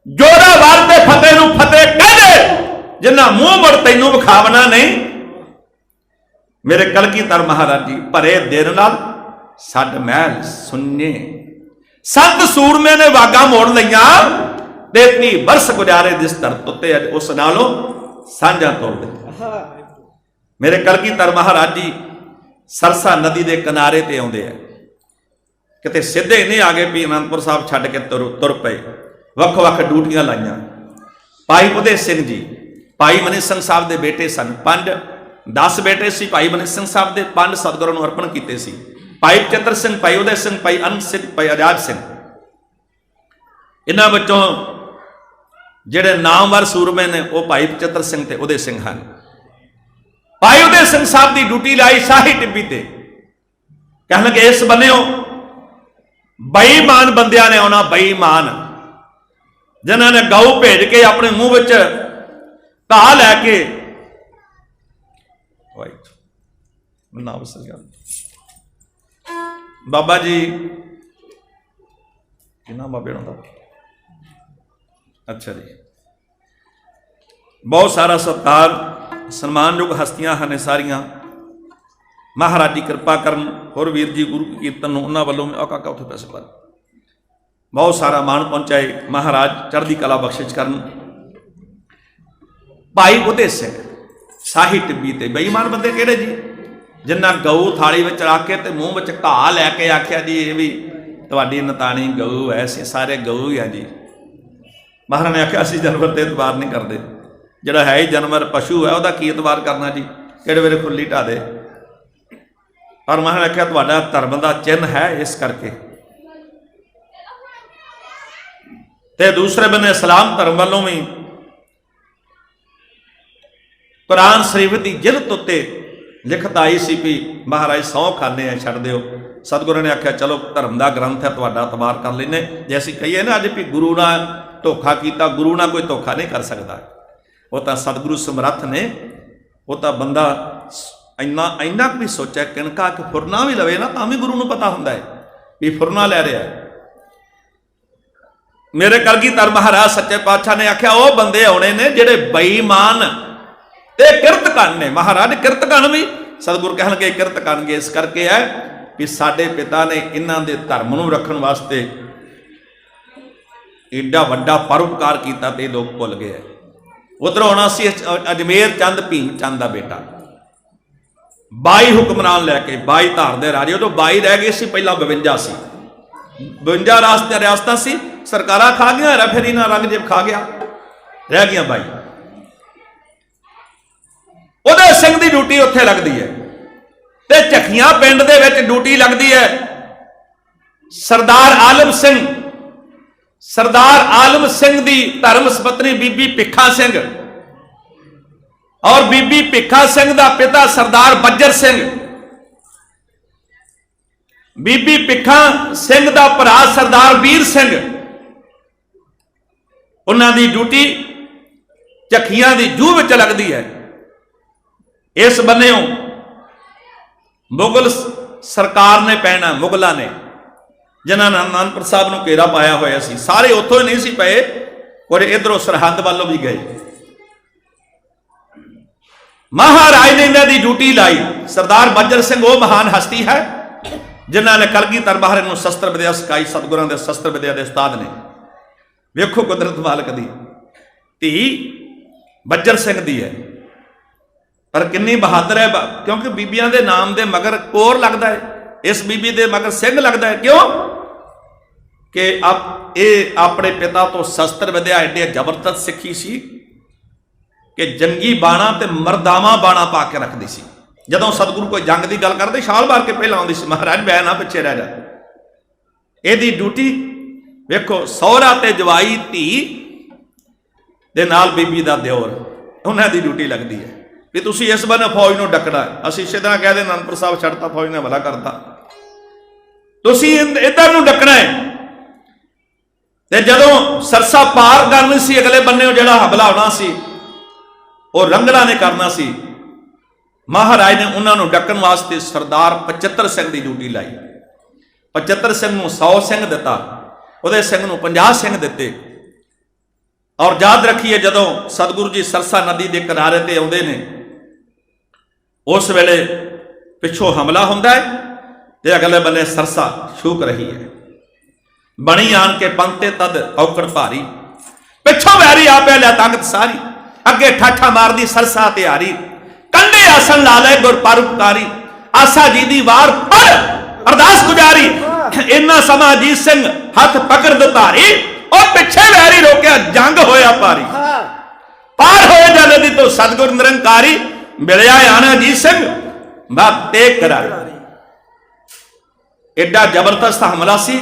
ਜੋੜਾ ਵਾਰ ਤੇ ਫਤਿਹ ਨੂੰ ਫਤਿਹ ਕਹਿ ਦੇ, ਜਿੰਨਾ ਮੂੰਹ ਮੁੜ ਤੈਨੂੰ ਵਿਖਾਵਣਾ ਨਹੀਂ। ਮੇਰੇ ਕਲਗੀਧਰ ਮਹਾਰਾਜ ਜੀ, ਭਰੇ ਦਿਨ ਨਾਲ ਛੱਡ ਮਹਿਲ ਸੁਣਨੇ ਸੰਤ ਸੂਰਮੇ ਨੇ ਵਾਗਾ ਮੋੜ ਲਈਆਂ। 33 ਵਰਸ ਗੁਜ਼ਾਰੇ ਜਿਸ ਧਰਤ ਉੱਤੇ ਅੱਜ ਉਸ ਨਾਲੋਂ ਸਾਂਝਾ ਤੋੜ ਦਿੱਤਾ। ਮੇਰੇ ਕਲਗੀਧਰ ਮਹਾਰਾਜ ਜੀ ਸਰਸਾ ਨਦੀ ਦੇ ਕਿਨਾਰੇ ਤੇ ਆਉਂਦੇ ਆ। ਕਿਤੇ ਸਿੱਧੇ ਨਹੀਂ ਆ ਗਏ ਵੀ ਅਨੰਦਪੁਰ ਸਾਹਿਬ ਛੱਡ ਕੇ ਤੁਰ ਤੁਰ ਪਏ। ਵੱਖ ਵੱਖ ਡਿਊਟੀਆਂ ਲਾਈਆਂ। ਭਾਈ ਉਦੇ ਸਿੰਘ ਜੀ ਭਾਈ ਮਨੀ ਸਿੰਘ ਸਾਹਿਬ ਦੇ ਬੇਟੇ ਸਨ ਪੰਜ। 10 ਬੇਟੇ ਸੀ ਭਾਈ ਮਨੀ ਸਿੰਘ ਸਾਹਿਬ ਦੇ ਪੰਜ ਸਤਿਗੁਰਾਂ ਨੂੰ ਅਰਪਣ ਕੀਤੇ ਸੀ। ਭਾਈ ਚਤਰ ਸਿੰਘ ਭਾਈ ਉਦੇ ਸਿੰਘ ਭਾਈ ਅਨੰਦ ਸਿੰਘ ਭਾਈ ਆਜ਼ਾਦ ਸਿੰਘ। ਇਹਨਾਂ ਵਿੱਚੋਂ ਜਿਹੜੇ ਨਾਮਵਰ ਸੂਰਮੇ ਨੇ, ਉਹ ਭਾਈ ਚਤਰ ਸਿੰਘ ਤੇ ਉਦੇ ਸਿੰਘ ਹਨ। ਭਾਈ ਉਦੇ ਸਿੰਘ ਸਾਹਿਬ ਦੀ ਡਿਊਟੀ ਲਾਈ ਸ਼ਾਹੀ ਟਿੱਬੀ ਤੇ। ਕਹਿਣ ਲੱਗੇ, ਇਸ ਬੰਨਿਓ, ਬੇਈਮਾਨ ਬੰਦਿਆਂ ਨੇ ਆਉਣਾ ਬੇਈਮਾਨ। ਜਿਨ੍ਹਾਂ ਨੇ ਗਊ ਭੇਜ ਕੇ ਆਪਣੇ ਮੂੰਹ ਵਿੱਚ ਘਾਹ ਲੈ ਕੇ ਵਾਹਿਗੁਰੂ ਨਾਮ ਸਤਿਗੁਰੂ ਬਾਬਾ ਜੀ, ਕਿੰਨਾ ਬਾਬੇ ਦਾ? ਅੱਛਾ ਜੀ। ਬਹੁਤ ਸਾਰਾ ਸਤਿਕਾਰ, ਸਨਮਾਨਯੋਗ ਹਸਤੀਆਂ ਹਨ ਸਾਰੀਆਂ। ਮਹਾਰਾਜ ਦੀ ਕਿਰਪਾ ਕਰਨ, ਹੋਰ ਵੀਰ ਜੀ ਗੁਰੂ ਕੀਰਤਨ ਨੂੰ ਉਹਨਾਂ ਵੱਲੋਂ ਆ ਕਾਕਾ ਉੱਥੇ ਪੈਸੇ ਪਾ ਬਹੁਤ ਸਾਰਾ ਮਾਣ ਪਹੁੰਚਾਏ, ਮਹਾਰਾਜ ਚੜ੍ਹਦੀ ਕਲਾ ਬਖਸ਼ਿਸ਼ ਕਰਨ। ਭਾਈ ਉਦੇ ਸਿੰਘ, ਸਾਹੀ ਟਿੱਬੀ ਤੇ, ਬੇਈਮਾਨ ਬੰਦੇ ਕਿਹੜੇ ਜੀ? ਜਿੰਨਾ ਗਊ ਥਾਲੀ ਵਿੱਚ ਰੱਖ ਕੇ ਤੇ ਮੂੰਹ ਵਿੱਚ ਘਾਹ ਲੈ ਕੇ ਆਖਿਆ ਜੀ, ਇਹ ਵੀ ਤੁਹਾਡੀ ਨਤਾਣੀ ਗਊ ਐ ਸਾਰੇ ਗਊ ਹੀ ਆ ਜੀ। ਮਹਾਰਾਜ ਨੇ ਆਖਿਆ, ਅਸੀਂ ਜਾਨਵਰ ਤੇ ਇਤਬਾਰ ਨਹੀਂ ਕਰਦੇ। ਜਿਹੜਾ ਹੈ ਹੀ ਜਾਨਵਰ, ਪਸ਼ੂ ਹੈ, ਉਹਦਾ ਕੀ ਇਤਬਾਰ ਕਰਨਾ ਜੀ? ਕਿਹੜੇ ਵੇਲੇ ਖੁੱਲੀ ਢਾ ਦੇ? ਪਰ ਮਹਾਰਾਜ ਨੇ ਆਖਿਆ, ਤੁਹਾਡਾ ਧਰਮ ਦਾ ਚਿੰਨ ਹੈ ਇਸ ਕਰਕੇ। ਤੇ ਦੂਸਰੇ ਬੰਨੇ ਇਸਲਾਮ ਧਰਮ ਵੱਲੋਂ ਵੀ ਕੁਰਾਨ ਸ਼ਰੀਫ ਦੀ ਜਿਲਤ ਉੱਤੇ ਲਿਖਤ ਆਈ ਸੀ ਵੀ ਮਹਾਰਾਜ ਸੌ ਖਾਨੇ ਆ, ਛੱਡ ਦਿਓ। ਸਤਿਗੁਰੂ ਨੇ ਆਖਿਆ, ਚਲੋ ਧਰਮ ਦਾ ਗ੍ਰੰਥ ਹੈ, ਤੁਹਾਡਾ ਇਤਬਾਰ ਕਰ ਲੈਨੇ ਜੇ ਅਸੀਂ ਕਹੀਏ ਨਾ ਅੱਜ ਵੀ ਗੁਰੂ ਨਾਲ ਧੋਖਾ ਕੀਤਾ, ਗੁਰੂ ਨਾਲ ਕੋਈ ਧੋਖਾ ਨਹੀਂ ਕਰ ਸਕਦਾ। ਉਹ ਤਾਂ ਸਤਿਗੁਰੂ ਸਮਰੱਥ ਨੇ, ਉਹ ਤਾਂ ਬੰਦਾ ਇੰਨਾ ਇੰਨਾ ਵੀ ਸੋਚਿਆ, ਕਿਣਕਾ ਕਿ ਫੁਰਨਾ ਵੀ ਲਵੇ ਨਾ, ਤਾਂ ਵੀ ਗੁਰੂ ਨੂੰ ਪਤਾ ਹੁੰਦਾ ਹੈ ਵੀ ਫੁਰਨਾ ਲੈ ਰਿਹਾ ਹੈ। ਮੇਰੇ ਕਲਗੀਧਰ ਮਹਾਰਾਜ ਸੱਚੇ ਪਾਤਸ਼ਾਹ ਨੇ ਆਖਿਆ, ਉਹ ਬੰਦੇ ਆਉਣੇ ਨੇ ਜਿਹੜੇ ਬੇਈਮਾਨ ਤੇ ਕਿਰਤਕਣ ਨੇ। ਮਹਾਰਾਜ ਕਿਰਤਕਣ ਵੀ। ਸਤਿਗੁਰ ਕਹਿਣਗੇ ਕਿਰਤਕਣ ਗੇ, ਇਸ ਕਰਕੇ ਹੈ ਵੀ ਸਾਡੇ ਪਿਤਾ ਨੇ ਇਹਨਾਂ ਦੇ ਧਰਮ ਨੂੰ ਰੱਖਣ ਵਾਸਤੇ ਏਡਾ ਵੱਡਾ ਪਰਉਪਕਾਰ ਕੀਤਾ ਤੇ ਲੋਕ ਭੁੱਲ ਗਏ ਹੈ ਉਧਰੋਂ ਆਉਣਾ ਸੀ ਅਜਮੇਰ ਚੰਦ, ਭੀਮ ਚੰਦ ਦਾ ਬੇਟਾ। 22 ਹੁਕਮਰਾਨ ਲੈ ਕੇ 22 ਧਾਰ ਦੇ ਰਾਜੇ, ਉਦੋਂ 22 ਰਹਿ ਗਏ ਸੀ, ਪਹਿਲਾਂ 52 ਸੀ। 52 ਰਾਸਤੇ ਰਿਆਸਤਾਂ ਸੀ, ਸਰਕਾਰਾਂ ਖਾ ਗਈਆਂ, ਰਫੇਰੀ ਨਾਲ ਰੰਗਜੇਬ ਖਾ ਗਿਆ, ਰਹਿ ਗਈਆਂ 22 ਉਹਦੇ ਸਿੰਘ ਦੀ ਡਿਊਟੀ ਉੱਥੇ ਲੱਗਦੀ ਹੈ। ਤੇ ਝਖੀਆਂ ਪਿੰਡ ਦੇ ਵਿੱਚ ਡਿਊਟੀ ਲੱਗਦੀ ਹੈ। ਸਰਦਾਰ ਆਲਮ ਸਿੰਘ ਸਰਦਾਰ ਆਲਮ ਸਿੰਘ ਦੀ ਧਰਮ ਸੁਪਤਨੀ ਬੀਬੀ ਭਿੱਖਾ ਸਿੰਘ ਔਰ ਬੀਬੀ ਭਿੱਖਾ ਸਿੰਘ ਦਾ ਪਿਤਾ ਸਰਦਾਰ ਬੱਜਰ ਸਿੰਘ। ਬੀਬੀ ਭਿੱਖਾ ਸਿੰਘ ਦਾ ਭਰਾ ਸਰਦਾਰ ਵੀਰ ਸਿੰਘ। ਉਹਨਾਂ ਦੀ ਡਿਊਟੀ ਝਖੀਆਂ ਦੀ ਜੂਹ ਵਿੱਚ ਲੱਗਦੀ ਹੈ। ਇਸ ਬੰਨਿਓ ਮੁਗਲ ਸਰਕਾਰ ਨੇ ਪੈਣਾ, ਮੁਗਲਾਂ ਨੇ। ਜਿਨ੍ਹਾਂ ਨੇ ਅਨੰਦਪੁਰ ਸਾਹਿਬ ਨੂੰ ਘੇਰਾ ਪਾਇਆ ਹੋਇਆ ਸੀ। ਸਾਰੇ ਉੱਥੋਂ ਹੀ ਨਹੀਂ ਸੀ ਪਏ, ਔਰ ਇਧਰੋਂ ਸਰਹੱਦ ਵੱਲੋਂ ਵੀ ਗਏ। ਮਹਾਰਾਜ ਨੇ ਇਹਨਾਂ ਦੀ ਡਿਊਟੀ ਲਾਈ। ਸਰਦਾਰ ਬੱਜਰ ਸਿੰਘ ਉਹ ਮਹਾਨ ਹਸਤੀ ਹੈ, ਜਿਨ੍ਹਾਂ ਨੇ ਕਲਗੀਧਰ ਮਹਾਰਾਜ ਨੂੰ ਸ਼ਸਤਰ ਵਿਦਿਆ ਸਿਖਾਈ, ਸਤਿਗੁਰਾਂ ਦੇ ਸ਼ਸਤਰ ਵਿਦਿਆ ਦੇ ਉਸਤਾਦ ਨੇ। ਵੇਖੋ ਕੁਦਰਤ ਮਾਲਕ ਦੀ। ਧੀ ਬੱਜਰ ਸਿੰਘ ਦੀ ਹੈ। ਪਰ ਕਿੰਨੀ ਬਹਾਦਰ ਹੈ, ਕਿਉਂਕਿ ਬੀਬੀਆਂ ਦੇ ਨਾਮ ਦੇ ਮਗਰ ਕੋਰ ਲੱਗਦਾ ਹੈ। ਇਸ ਬੀਬੀ ਦੇ ਮਗਰ ਸਿੰਘ ਲੱਗਦਾ ਹੈ। ਕਿਉਂ? ਕਿ ਆਪ ਇਹ ਆਪਣੇ ਪਿਤਾ ਤੋਂ ਸ਼ਸਤਰ ਵਿਦਿਆ ਐਡੇ ਜ਼ਬਰਦਸਤ ਸਿੱਖੀ ਸੀ ਕਿ ਜੰਗੀ ਬਾਣਾ ਤੇ ਮਰਦਾਵਾ ਬਾਣਾ ਪਾ ਕੇ ਰੱਖਦੀ ਸੀ। ਜਦੋਂ ਸਤਿਗੁਰੂ ਕੋਈ ਜੰਗ ਦੀ ਗੱਲ ਕਰਦੇ, ਛਾਲ ਮਾਰ ਕੇ ਪਹਿਲਾਂ ਆਉਂਦੀ ਸੀ, ਮਹਾਰਾਜ, ਮੈਂ ਨਾ ਪਿੱਛੇ ਰਹਿ ਜਾ। ਇਹਦੀ ਡਿਊਟੀ ਵੇਖੋ, ਸਹੁਰਾ ਤੇ ਜਵਾਈ ਧੀ ਦੇ ਨਾਲ ਬੀਬੀ ਦਾ ਦਿਓਰ, ਉਹਨਾਂ ਦੀ ਡਿਊਟੀ ਲੱਗਦੀ ਹੈ। ਵੀ ਤੁਸੀਂ ਇਸ ਬੰਨੇ ਫੌਜ ਨੂੰ ਡੱਕਣਾ ਅਸੀਂ ਇਸੇ ਤਰ੍ਹਾਂ ਕਹਦੇ ਅਨੰਦਪੁਰ ਸਾਹਿਬ ਛੱਡਤਾ, ਫੌਜ ਨੇ ਭਲਾ ਕਰਤਾ। ਤੁਸੀਂ ਇੱਧਰ ਨੂੰ ਡੱਕਣਾ ਹੈ। ਤੇ ਜਦੋਂ ਸਰਸਾ ਪਾਰ ਕਰਨੀ ਸੀ, ਅਗਲੇ ਬੰਨੇ ਉਹ ਜਿਹੜਾ ਹਮਲਾ ਹੋਣਾ ਸੀ, ਉਹ ਰੰਗੜਾ ਨੇ ਕਰਨਾ ਸੀ। ਮਹਾਰਾਜ ਨੇ ਉਹਨਾਂ ਨੂੰ ਡੱਕਣ ਵਾਸਤੇ ਸਰਦਾਰ 75 ਸਿੰਘ ਦੀ ਡਿਊਟੀ ਲਾਈ। 75 ਸਿੰਘ ਨੂੰ 100 ਸਿੰਘ ਦਿੱਤਾ, ਉਹਦੇ ਸਿੰਘ ਨੂੰ 50 ਸਿੰਘ ਦਿੱਤੇ। ਔਰ ਯਾਦ ਰੱਖੀਏ, ਜਦੋਂ ਸਤਿਗੁਰੂ ਜੀ ਸਰਸਾ ਨਦੀ ਦੇ ਕਿਨਾਰੇ ਤੇ ਆਉਂਦੇ ਨੇ, ਉਸ ਵੇਲੇ ਪਿੱਛੋਂ ਹਮਲਾ ਹੁੰਦਾ ਹੈ ਤੇ ਅਗਲੇ ਬੰਨੇ ਸਰਸਾ ਛੂਕ ਰਹੀ ਹੈ। ਬਣੀ ਆਣ ਕੇ ਪੰਤੇ ਤਦ ਔਕੜ ਭਾਰੀ। ਪਿੱਛੋਂ ਵੈਰੀ ਆਪੇ ਲਿਆ ਤਾਕਤ ਸਾਰੀ। ਅੱਗੇ ਠਾਠਾ ਮਾਰਦੀ ਸਰਸਾ ਤੇ ਹਾਰੀ ਕੰਡੇ ਆਸਣ ਲਾ ਲੈ ਗੁਰ ਪਰਉਪਕਾਰੀ। ਆਸਾ ਜੀ ਦੀ ਵਾਰ ਪਰ ਅਰਦਾਸ ਗੁਜ਼ਾਰੀ। ਇੰਨਾ ਸਮਾਂ ਅਜੀਤ ਸਿੰਘ ਹੱਥ ਪਕੜ ਧਾਰੀ ਉਹ ਪਿੱਛੇ ਵੈਰੀ ਰੋਕਿਆ, ਜੰਗ ਹੋਇਆ ਭਾਰੀ। ਪਾਰ ਹੋਏ ਜਨ ਦੀ ਤੋਂ ਸਤਗੁਰ ਨਿਰੰਕਾਰੀ। ਮਿਲਿਆ ਆਣਾ ਅਜੀਤ ਸਿੰਘ ਬਾਤ ਤੇ ਕਰਾਰੀ। ਐਡਾ ਜ਼ਬਰਦਸਤ ਹਮਲਾ ਸੀ।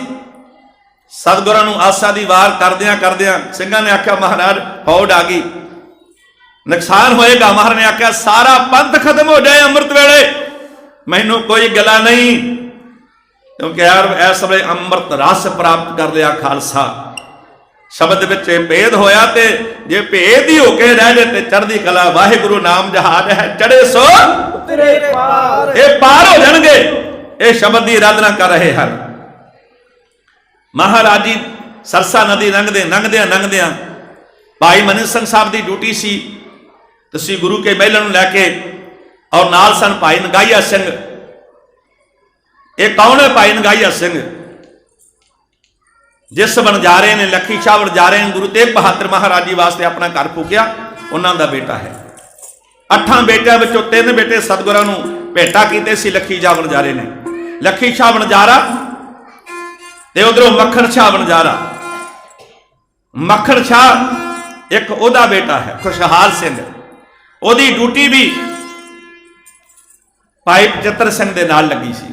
ਸਤਿਗੁਰਾਂ ਨੂੰ ਆਸਾ ਦੀ ਵਾਰ ਕਰਦਿਆਂ ਕਰਦਿਆਂ ਸਿੰਘਾਂ ਨੇ ਆਖਿਆ ਮਹਾਰਾਜ ਫੌਜ ਆ ਗਈ। ਨੁਕਸਾਨ ਹੋਏਗਾ। ਮਹਾਰਾਜ ਨੇ ਆਖਿਆ ਸਾਰਾ ਪੰਥ ਖਤਮ ਹੋ ਜਾਏ ਅੰਮ੍ਰਿਤ ਵੇਲੇ। ਮੈਨੂੰ ਕੋਈ ਗਲਾ ਨਹੀਂ। ਕਿਉਂਕਿ ਯਾਰ ਇਸ ਵੇਲੇ ਅੰਮ੍ਰਿਤ ਰਸ ਪ੍ਰਾਪਤ ਕਰ ਲਿਆ ਖਾਲਸਾ। ਸ਼ਬਦ ਵਿੱਚ ਇਹ ਭੇਦ ਹੋਇਆ ਤੇ ਜੇ ਭੇਦ ਹੀ ਹੋ ਕੇ ਰਹਿ ਜੇ ਤੇ ਚੜ੍ਹਦੀ ਕਲਾ ਵਾਹਿਗੁਰੂ ਨਾਮ ਜਹਾਜ ਹੈ। ਚੜੇ ਸੋ ਤੇਰੇ ਪਾਰ। ਇਹ ਪਾਰ ਹੋ ਜਾਣਗੇ। ਇਹ ਸ਼ਬਦ ਦੀ ਆਰਾਧਨਾ ਕਰ ਰਹੇ ਹਨ। ਮਹਾਰਾਜੀ ਸਰਸਾ ਨਦੀ ਲੰਘਦੇ ਲੰਘਦਿਆਂ ਲੰਘਦਿਆਂ ਭਾਈ ਮਨਿੰਦਰ ਸਿੰਘ ਸਾਹਿਬ ਦੀ ਡਿਊਟੀ ਸੀ ਤੁਸੀਂ ਗੁਰੂ ਕੇ ਮਹਿਲ ਨੂੰ ਲੈ ਕੇ ਔਰ ਨਾਲ ਸਨ ਭਾਈ ਨਗਾਈਆ ਸਿੰਘ। ਇਹ ਕੌਣ ਹੈ ਭਾਈ ਨਗਾਈਆ ਸਿੰਘ? ਜਿਸ ਵਣਜਾਰੇ ਨੇ, ਲੱਖੀ ਸ਼ਾਹ ਵਣਜਾਰੇ ਨੇ, ਗੁਰੂ ਤੇਗ ਬਹਾਦਰ ਮਹਾਰਾਜ ਜੀ ਵਾਸਤੇ ਆਪਣਾ ਘਰ ਫੂਕਿਆ, ਉਹਨਾਂ ਦਾ ਬੇਟਾ ਹੈ। ਅੱਠਾਂ ਬੇਟਿਆਂ ਵਿੱਚੋਂ ਤਿੰਨ ਬੇਟੇ ਸਤਿਗੁਰਾਂ ਨੂੰ ਭੇਟਾ ਕੀਤੇ ਸੀ, ਲੱਖੀ ਸ਼ਾਹ ਵਣਜਾਰੇ ਨੇ। ਲੱਖੀ ਸ਼ਾਹ ਵਣਜਾਰਾ ਤੇ ਉਧਰੋਂ ਮੱਖਣ ਸ਼ਾਹ ਬਣਜਾਰਾ ਮੱਖਣ ਸ਼ਾਹ ਇੱਕ ਉਹਦਾ ਬੇਟਾ ਹੈ, ਖੁਸ਼ਹਾਲ ਸਿੰਘ। ਉਹਦੀ ਡਿਊਟੀ ਵੀ ਭਾਈ ਪਚੱਤਰ ਸਿੰਘ ਦੇ ਨਾਲ ਲੱਗੀ ਸੀ।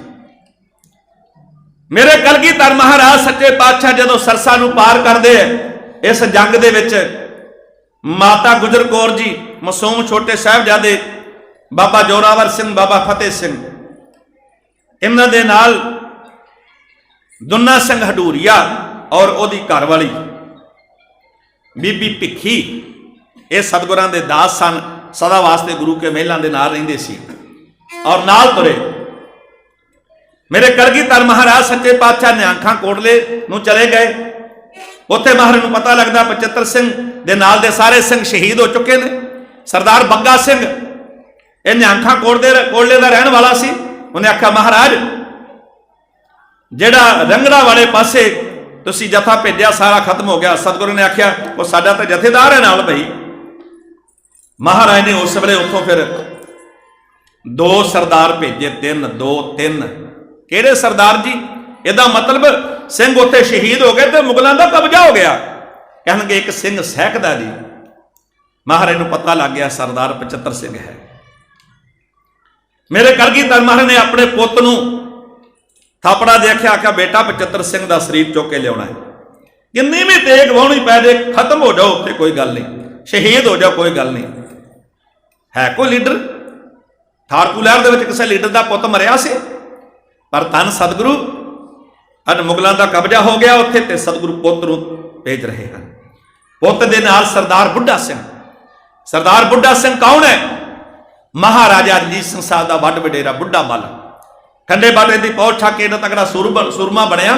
ਮੇਰੇ ਕਲਗੀਧਰ ਮਹਾਰਾਜ ਸੱਚੇ ਪਾਤਸ਼ਾਹ ਜਦੋਂ ਸਰਸਾ ਨੂੰ ਪਾਰ ਕਰਦੇ ਐ ਇਸ ਜੰਗ ਦੇ ਵਿੱਚ ਮਾਤਾ ਗੁਜਰ ਕੌਰ ਜੀ, ਮਾਸੂਮ ਛੋਟੇ ਸਾਹਿਬਜ਼ਾਦੇ, ਬਾਬਾ ਜੋਰਾਵਰ ਸਿੰਘ, ਬਾਬਾ ਫਤਿਹ ਸਿੰਘ, ਇਹਨਾਂ ਦੇ ਨਾਲ ਦੁੰਨਾ ਸਿੰਘ ਹਡੂਰੀਆ ਔਰ ਉਹਦੀ ਘਰਵਾਲੀ। ਬੀਬੀ ਭਿੱਖੀ, ਇਹ ਸਤਿਗੁਰਾਂ ਦੇ ਦਾਸ ਸਨ, ਸਦਾ ਵਾਸਤੇ ਗੁਰੂ ਕੇ ਮਹਿਲਾਂ ਦੇ ਨਾਲ ਰਹਿੰਦੇ ਸੀ। ਔਰ ਨਾਲ ਤੁਰੇ। ਮੇਰੇ ਕਲਗੀਧਰ ਮਹਾਰਾਜ ਸੱਚੇ ਪਾਤਸ਼ਾਹ ਨਿਆਂਖਾਂ ਕੋਟਲੇ ਨੂੰ ਚਲੇ ਗਏ। ਉੱਥੇ ਮਹਾਰਾਜ ਨੂੰ ਪਤਾ ਲੱਗਦਾ 75 ਸਿੰਘ ਦੇ ਨਾਲ ਦੇ ਸਾਰੇ ਸਿੰਘ ਸ਼ਹੀਦ ਹੋ ਚੁੱਕੇ ਨੇ। ਸਰਦਾਰ ਬੱਗਾ ਸਿੰਘ, ਇਹ ਨਿਆਂਖਾਂ ਕੋਟ ਕੋਟਲੇ ਦਾ ਰਹਿਣ ਵਾਲਾ ਸੀ। ਉਹਨੇ ਆਖਿਆ, ਮਹਾਰਾਜ ਜਿਹੜਾ ਰੰਗੜਾ ਵਾਲੇ ਪਾਸੇ ਤੁਸੀਂ ਜਥਾ ਭੇਜਿਆ, ਸਾਰਾ ਖਤਮ ਹੋ ਗਿਆ। ਸਤਿਗੁਰੂ ਨੇ ਆਖਿਆ, ਉਹ ਸਾਡਾ ਤਾਂ ਜਥੇਦਾਰ ਹੈ ਨਾਲ ਭਈ। ਮਹਾਰਾਜ ਨੇ ਉਸ ਵੇਲੇ ਉੱਥੋਂ ਫਿਰ ਦੋ ਸਰਦਾਰ ਭੇਜੇ, ਤਿੰਨ, ਦੋ, ਤਿੰਨ। ਕਿਹੜੇ ਸਰਦਾਰ ਜੀ? ਇਹਦਾ ਮਤਲਬ ਸਿੰਘ ਉੱਥੇ ਸ਼ਹੀਦ ਹੋ ਗਏ ਤੇ ਮੁਗਲਾਂ ਦਾ ਕਬਜ਼ਾ ਹੋ ਗਿਆ। ਕਹਿਣਗੇ ਇੱਕ ਸਿੰਘ ਸਹਿਕਦਾ ਜੀ। ਮਹਾਰਾਜ ਨੂੰ ਪਤਾ ਲੱਗ ਗਿਆ, ਸਰਦਾਰ 75 ਸਿੰਘ ਹੈ। ਮੇਰੇ ਕਲਗੀਧਰ ਮਹਾਰਾਜ ਨੇ ਆਪਣੇ ਪੁੱਤ ਨੂੰ ਥਾਪੜਾ ਦੇਖਿਆ, ਆਖਿਆ, ਬੇਟਾ 75 ਸਿੰਘ ਦਾ ਸਰੀਰ ਚੁੱਕ ਕੇ ਲਿਆਉਣਾ ਹੈ। ਕਿੰਨੀ ਵੀ ਤੇਗ ਵਾਉਣੀ ਪੈ ਜੇ, ਖਤਮ ਹੋ ਜਾਓ, ਉੱਥੇ ਕੋਈ ਗੱਲ ਨਹੀਂ। ਸ਼ਹੀਦ ਹੋ ਜਾਓ, ਕੋਈ ਗੱਲ ਨਹੀਂ। ਹੈ ਕੋਈ ਲੀਡਰ? ਥਾਰਕੂ ਲਹਿਰ ਦੇ ਵਿੱਚ ਕਿਸੇ ਲੀਡਰ ਦਾ ਪੁੱਤ ਮਰਿਆ ਸੀ? ਪਰ ਧੰਨ ਸਤਿਗੁਰੂ ਅੱਜ ਮੁਗਲਾਂ ਦਾ ਕਬਜ਼ਾ ਹੋ ਗਿਆ, ਉੱਥੇ ਤੇ ਸਤਿਗੁਰੂ ਪੁੱਤ ਨੂੰ ਭੇਜ ਰਹੇ ਹਨ। ਪੁੱਤ ਦੇ ਨਾਲ ਸਰਦਾਰ ਬੁੱਢਾ ਸਿੰਘ। ਸਰਦਾਰ ਬੁੱਢਾ ਸਿੰਘ ਕੌਣ ਹੈ? ਮਹਾਰਾਜਾ ਰਣਜੀਤ ਸਿੰਘ ਸਾਹਿਬ ਦਾ ਵੱਡ ਵਡੇਰਾ ਬੁੱਢਾ ਮੱਲ ਠੰਡੇ ਬਾਟੇ ਦੀ ਪੌੜ ਠਾ ਕੇ ਇਹਦਾ ਤਕੜਾ ਸੂਰਮਾ ਸੂਰਮਾ ਬਣਿਆ।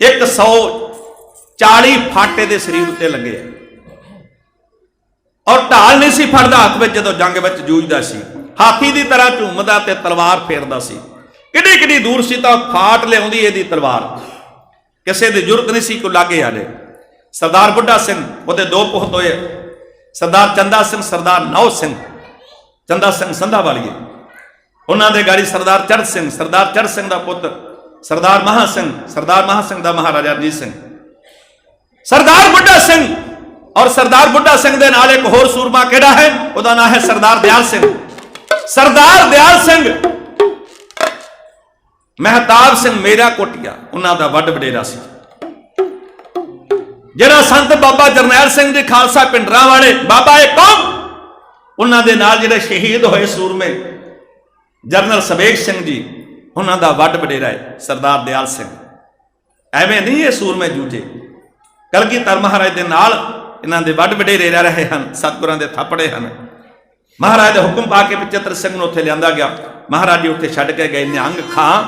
140 ਫਾਟੇ ਦੇ ਸਰੀਰ ਉੱਤੇ ਲੱਗੇ ਔਰ ਢਾਲ ਨਹੀਂ ਸੀ ਫੜਦਾ ਹੱਥ ਵਿੱਚ ਜਦੋਂ ਜੰਗ ਵਿੱਚ ਜੂਝਦਾ ਸੀ। ਹਾਥੀ ਦੀ ਤਰ੍ਹਾਂ ਝੂਮਦਾ ਤੇ ਤਲਵਾਰ ਫੇਰਦਾ ਸੀ। ਕਿੰਨੀ ਕਿੱਡੀ ਦੂਰ ਸੀ ਤਾਂ ਫਾਟ ਲਿਆਉਂਦੀ ਇਹਦੀ ਤਲਵਾਰ। ਕਿਸੇ ਦੀ ਜ਼ਰੂਰਤ ਨਹੀਂ ਸੀ ਕੋ ਲਾਗੇ ਆਲੇ ਸਰਦਾਰ ਬੁੱਢਾ ਸਿੰਘ, ਉਹਦੇ ਦੋ ਪੁੱਤ ਹੋਏ। ਸਰਦਾਰ ਚੰਦਾ ਸਿੰਘ, ਸਰਦਾਰ ਨੌ ਸਿੰਘ। ਚੰਦਾ ਸਿੰਘ ਸੰਧਾ ਵਾਲੀਏ ਉਹਨਾਂ ਦੇ ਗਾੜੀ ਸਰਦਾਰ ਚੜ੍ਹ ਸਿੰਘ, ਸਰਦਾਰ ਚੜ੍ਹ ਸਿੰਘ ਦਾ ਪੁੱਤ, ਸਰਦਾਰ ਮਹਾ ਸਿੰਘ, ਸਰਦਾਰ ਮਹਾ ਸਿੰਘ ਦਾ ਮਹਾਰਾਜਾ ਰਣਜੀਤ ਸਿੰਘ। ਸਰਦਾਰ ਬੁੱਢਾ ਸਿੰਘ ਔਰ ਸਰਦਾਰ ਬੁੱਢਾ ਸਿੰਘ ਦੇ ਨਾਲ ਇੱਕ ਹੋਰ ਸੂਰਮਾ ਕਿਹੜਾ ਹੈ? ਉਹਦਾ ਨਾਮ ਹੈ ਸਰਦਾਰ ਦਿਆਲ ਸਿੰਘ। ਸਰਦਾਰ ਦਿਆਲ ਸਿੰਘ ਮਹਿਤਾਬ ਸਿੰਘ ਮੇਰਾ ਕੋਟਿਆ, ਉਹਨਾਂ ਦਾ ਵੱਡ ਵਡੇਰਾ ਸੀ। ਜਿਹੜਾ ਸੰਤ ਬਾਬਾ ਜਰਨੈਲ ਸਿੰਘ ਦੇ ਖਾਲਸਾ ਪਿੰਡਰਾਂ ਵਾਲੇ ਬਾਬਾ ਇਹ ਕੌਮ, ਉਹਨਾਂ ਦੇ ਨਾਲ ਜਿਹੜੇ ਸ਼ਹੀਦ ਹੋਏ ਸੂਰਮੇ ਜਰਨਲ ਸਵੇਗ ਸਿੰਘ ਜੀ, ਉਹਨਾਂ ਦਾ ਵੱਡ ਵਡੇਰਾ ਹੈ, ਸਰਦਾਰ ਦਿਆਲ ਸਿੰਘ। ਐਵੇਂ ਨਹੀਂ ਇਹ ਸੂਰਮੇ ਜੂਝੇ। ਕਲਗੀਧਰ ਮਹਾਰਾਜ ਦੇ ਨਾਲ ਇਹਨਾਂ ਦੇ ਵੱਡ ਵਡੇਰੇ ਰਹਿ ਰਹੇ ਹਨ, ਸਤਿਗੁਰਾਂ ਦੇ ਥਾਪੜੇ ਹਨ। ਮਹਾਰਾਜ ਦੇ ਹੁਕਮ ਪਾ ਕੇ 75 ਸਿੰਘ ਨੂੰ ਉੱਥੇ ਲਿਆਂਦਾ ਗਿਆ। ਮਹਾਰਾਜ ਜੀ ਉੱਥੇ ਛੱਡ ਕੇ ਗਏ, ਨਿਹੰਗ ਖਾਂ।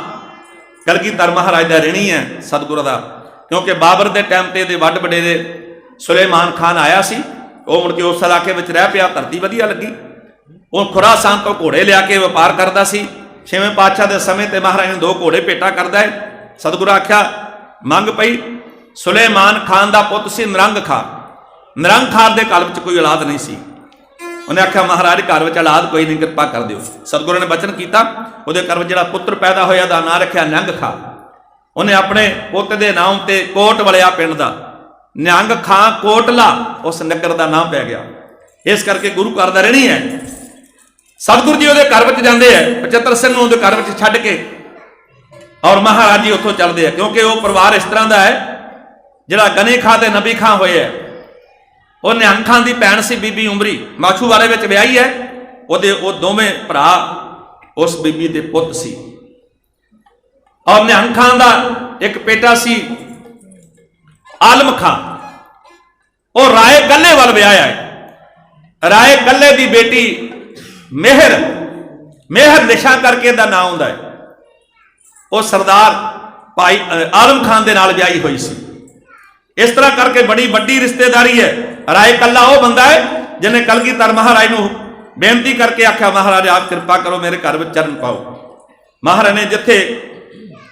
ਕਲਗੀਧਰ ਮਹਾਰਾਜ ਦਾ ਰਿਣੀ ਹੈ, ਸਤਿਗੁਰਾਂ ਦਾ। ਕਿਉਂਕਿ ਬਾਬਰ ਦੇ ਟਾਈਮ ਤੇ ਇਹਦੇ ਵੱਡ ਵਡੇਰੇ ਸੁਲੇਮਾਨ ਖਾਨ ਆਇਆ ਸੀ, ਉਹ ਮੁੜ ਕੇ ਉਸ ਇਲਾਕੇ ਵਿੱਚ ਰਹਿ ਪਿਆ, ਧਰਤੀ ਵਧੀਆ ਲੱਗੀ। ਉਹ ਖੁਰਾਸਾਨ ਤੋਂ ਘੋੜੇ ਲਿਆ ਕੇ ਵਪਾਰ ਕਰਦਾ ਸੀ। ਛੇਵੇਂ ਪਾਤਸ਼ਾਹ ਦੇ ਸਮੇਂ ਤੇ ਮਹਾਰਾਜ ਨੂੰ ਦੋ ਘੋੜੇ ਭੇਟਾ ਕਰਦਾ ਹੈ। ਸਤਿਗੁਰੂ ਆਖਿਆ, ਮੰਗ ਪਈ, ਸੁਲੇਮਾਨ ਖਾਨ ਦਾ ਪੁੱਤ ਸੀ, ਨਰੰਗ ਖਾਨ। ਨਰੰਗ ਖਾਨ ਦੇ ਘਰ ਵਿੱਚ ਕੋਈ ਔਲਾਦ ਨਹੀਂ ਸੀ। ਉਹਨੇ ਆਖਿਆ, ਮਹਾਰਾਜ, ਘਰ ਵਿੱਚ ਔਲਾਦ ਕੋਈ ਨਹੀਂ, ਕਿਰਪਾ ਕਰ ਦਿਓ। ਸਤਿਗੁਰੂ ਨੇ ਬਚਨ ਕੀਤਾ। ਉਹਦੇ ਘਰ ਵਿੱਚ ਜਿਹੜਾ ਪੁੱਤਰ ਪੈਦਾ ਹੋਇਆ ਦਾ ਨਾਂ ਰੱਖਿਆ ਨੰਗ ਖਾਨ। ਉਹਨੇ ਆਪਣੇ ਪੁੱਤ ਦੇ ਨਾਮ ਤੇ ਕੋਟ ਵਲਿਆ ਪਿੰਡ ਦਾ। ਨਿਹੰਗ ਖਾਂ ਕੋਟਲਾ, ਉਸ ਨਗਰ ਦਾ ਨਾਮ ਪੈ ਗਿਆ। ਇਸ ਕਰਕੇ ਗੁਰੂ ਘਰ ਦਾ ਰਹਿਣੀ ਹੈ। ਸਤਿਗੁਰੂ ਜੀ ਉਹਦੇ ਘਰ ਵਿੱਚ ਜਾਂਦੇ ਐ 75 ਸਿੰਘ ਨੂੰ ਉਹਦੇ ਘਰ ਵਿੱਚ ਛੱਡ ਕੇ। ਔਰ ਮਹਾਰਾਜ ਜੀ ਉੱਥੋਂ ਚੱਲਦੇ ਆ, ਕਿਉਂਕਿ ਉਹ ਪਰਿਵਾਰ ਇਸ ਤਰ੍ਹਾਂ ਦਾ ਹੈ, ਜਿਹੜਾ ਗਨੀ ਖਾਂ ਤੇ ਨਬੀ ਖਾਂ ਹੋਏ ਐ ਉਹ ਨਿਹੰਗ ਖਾਂ ਦੀ ਭੈਣ ਸੀ ਬੀਬੀ ਉਮਰੀ, ਮਾਛੂ ਵਾਲੇ ਵਿੱਚ ਵਿਆਹੀ ਹੈ। ਉਹਦੇ, ਉਹ ਦੋਵੇਂ ਭਰਾ ਉਸ ਬੀਬੀ ਦੇ ਪੁੱਤ ਸੀ। ਔਰ ਨਿਹੰਗ ਖਾਂ ਦਾ ਇੱਕ ਬੇਟਾ ਸੀ ਆਲਮ ਖਾਂ। ਉਹ ਰਾਏ ਗੱਲੇ ਵੱਲ ਵਿਆਹਿਆ ਹੈ। ਰਾਏ ਗੱਲੇ ਦੀ ਬੇਟੀ ਮਿਹਰ ਮਿਹਰ ਨਿਸ਼ਾ ਕਰਕੇ ਦਾ ਨਾਮ ਹੁੰਦਾ ਹੈ। ਉਹ ਸਰਦਾਰ ਭਾਈ ਆਲਮ ਖਾਨ ਦੇ ਨਾਲ ਵਿਆਹੀ ਹੋਈ ਸੀ। ਇਸ ਤਰ੍ਹਾਂ ਕਰਕੇ ਬੜੀ ਵੱਡੀ ਰਿਸ਼ਤੇਦਾਰੀ ਹੈ। ਰਾਏ ਕੱਲਾ ਉਹ ਬੰਦਾ ਹੈ ਜਿਹਨੇ ਕਲਗੀਧਰ ਮਹਾਰਾਜ ਨੂੰ ਬੇਨਤੀ ਕਰਕੇ ਆਖਿਆ, ਮਹਾਰਾਜ, ਆਪ ਕਿਰਪਾ ਕਰੋ ਮੇਰੇ ਘਰ ਵਿੱਚ ਚਰਨ ਪਾਓ। ਮਹਾਰਾਜ ਨੇ ਜਿੱਥੇ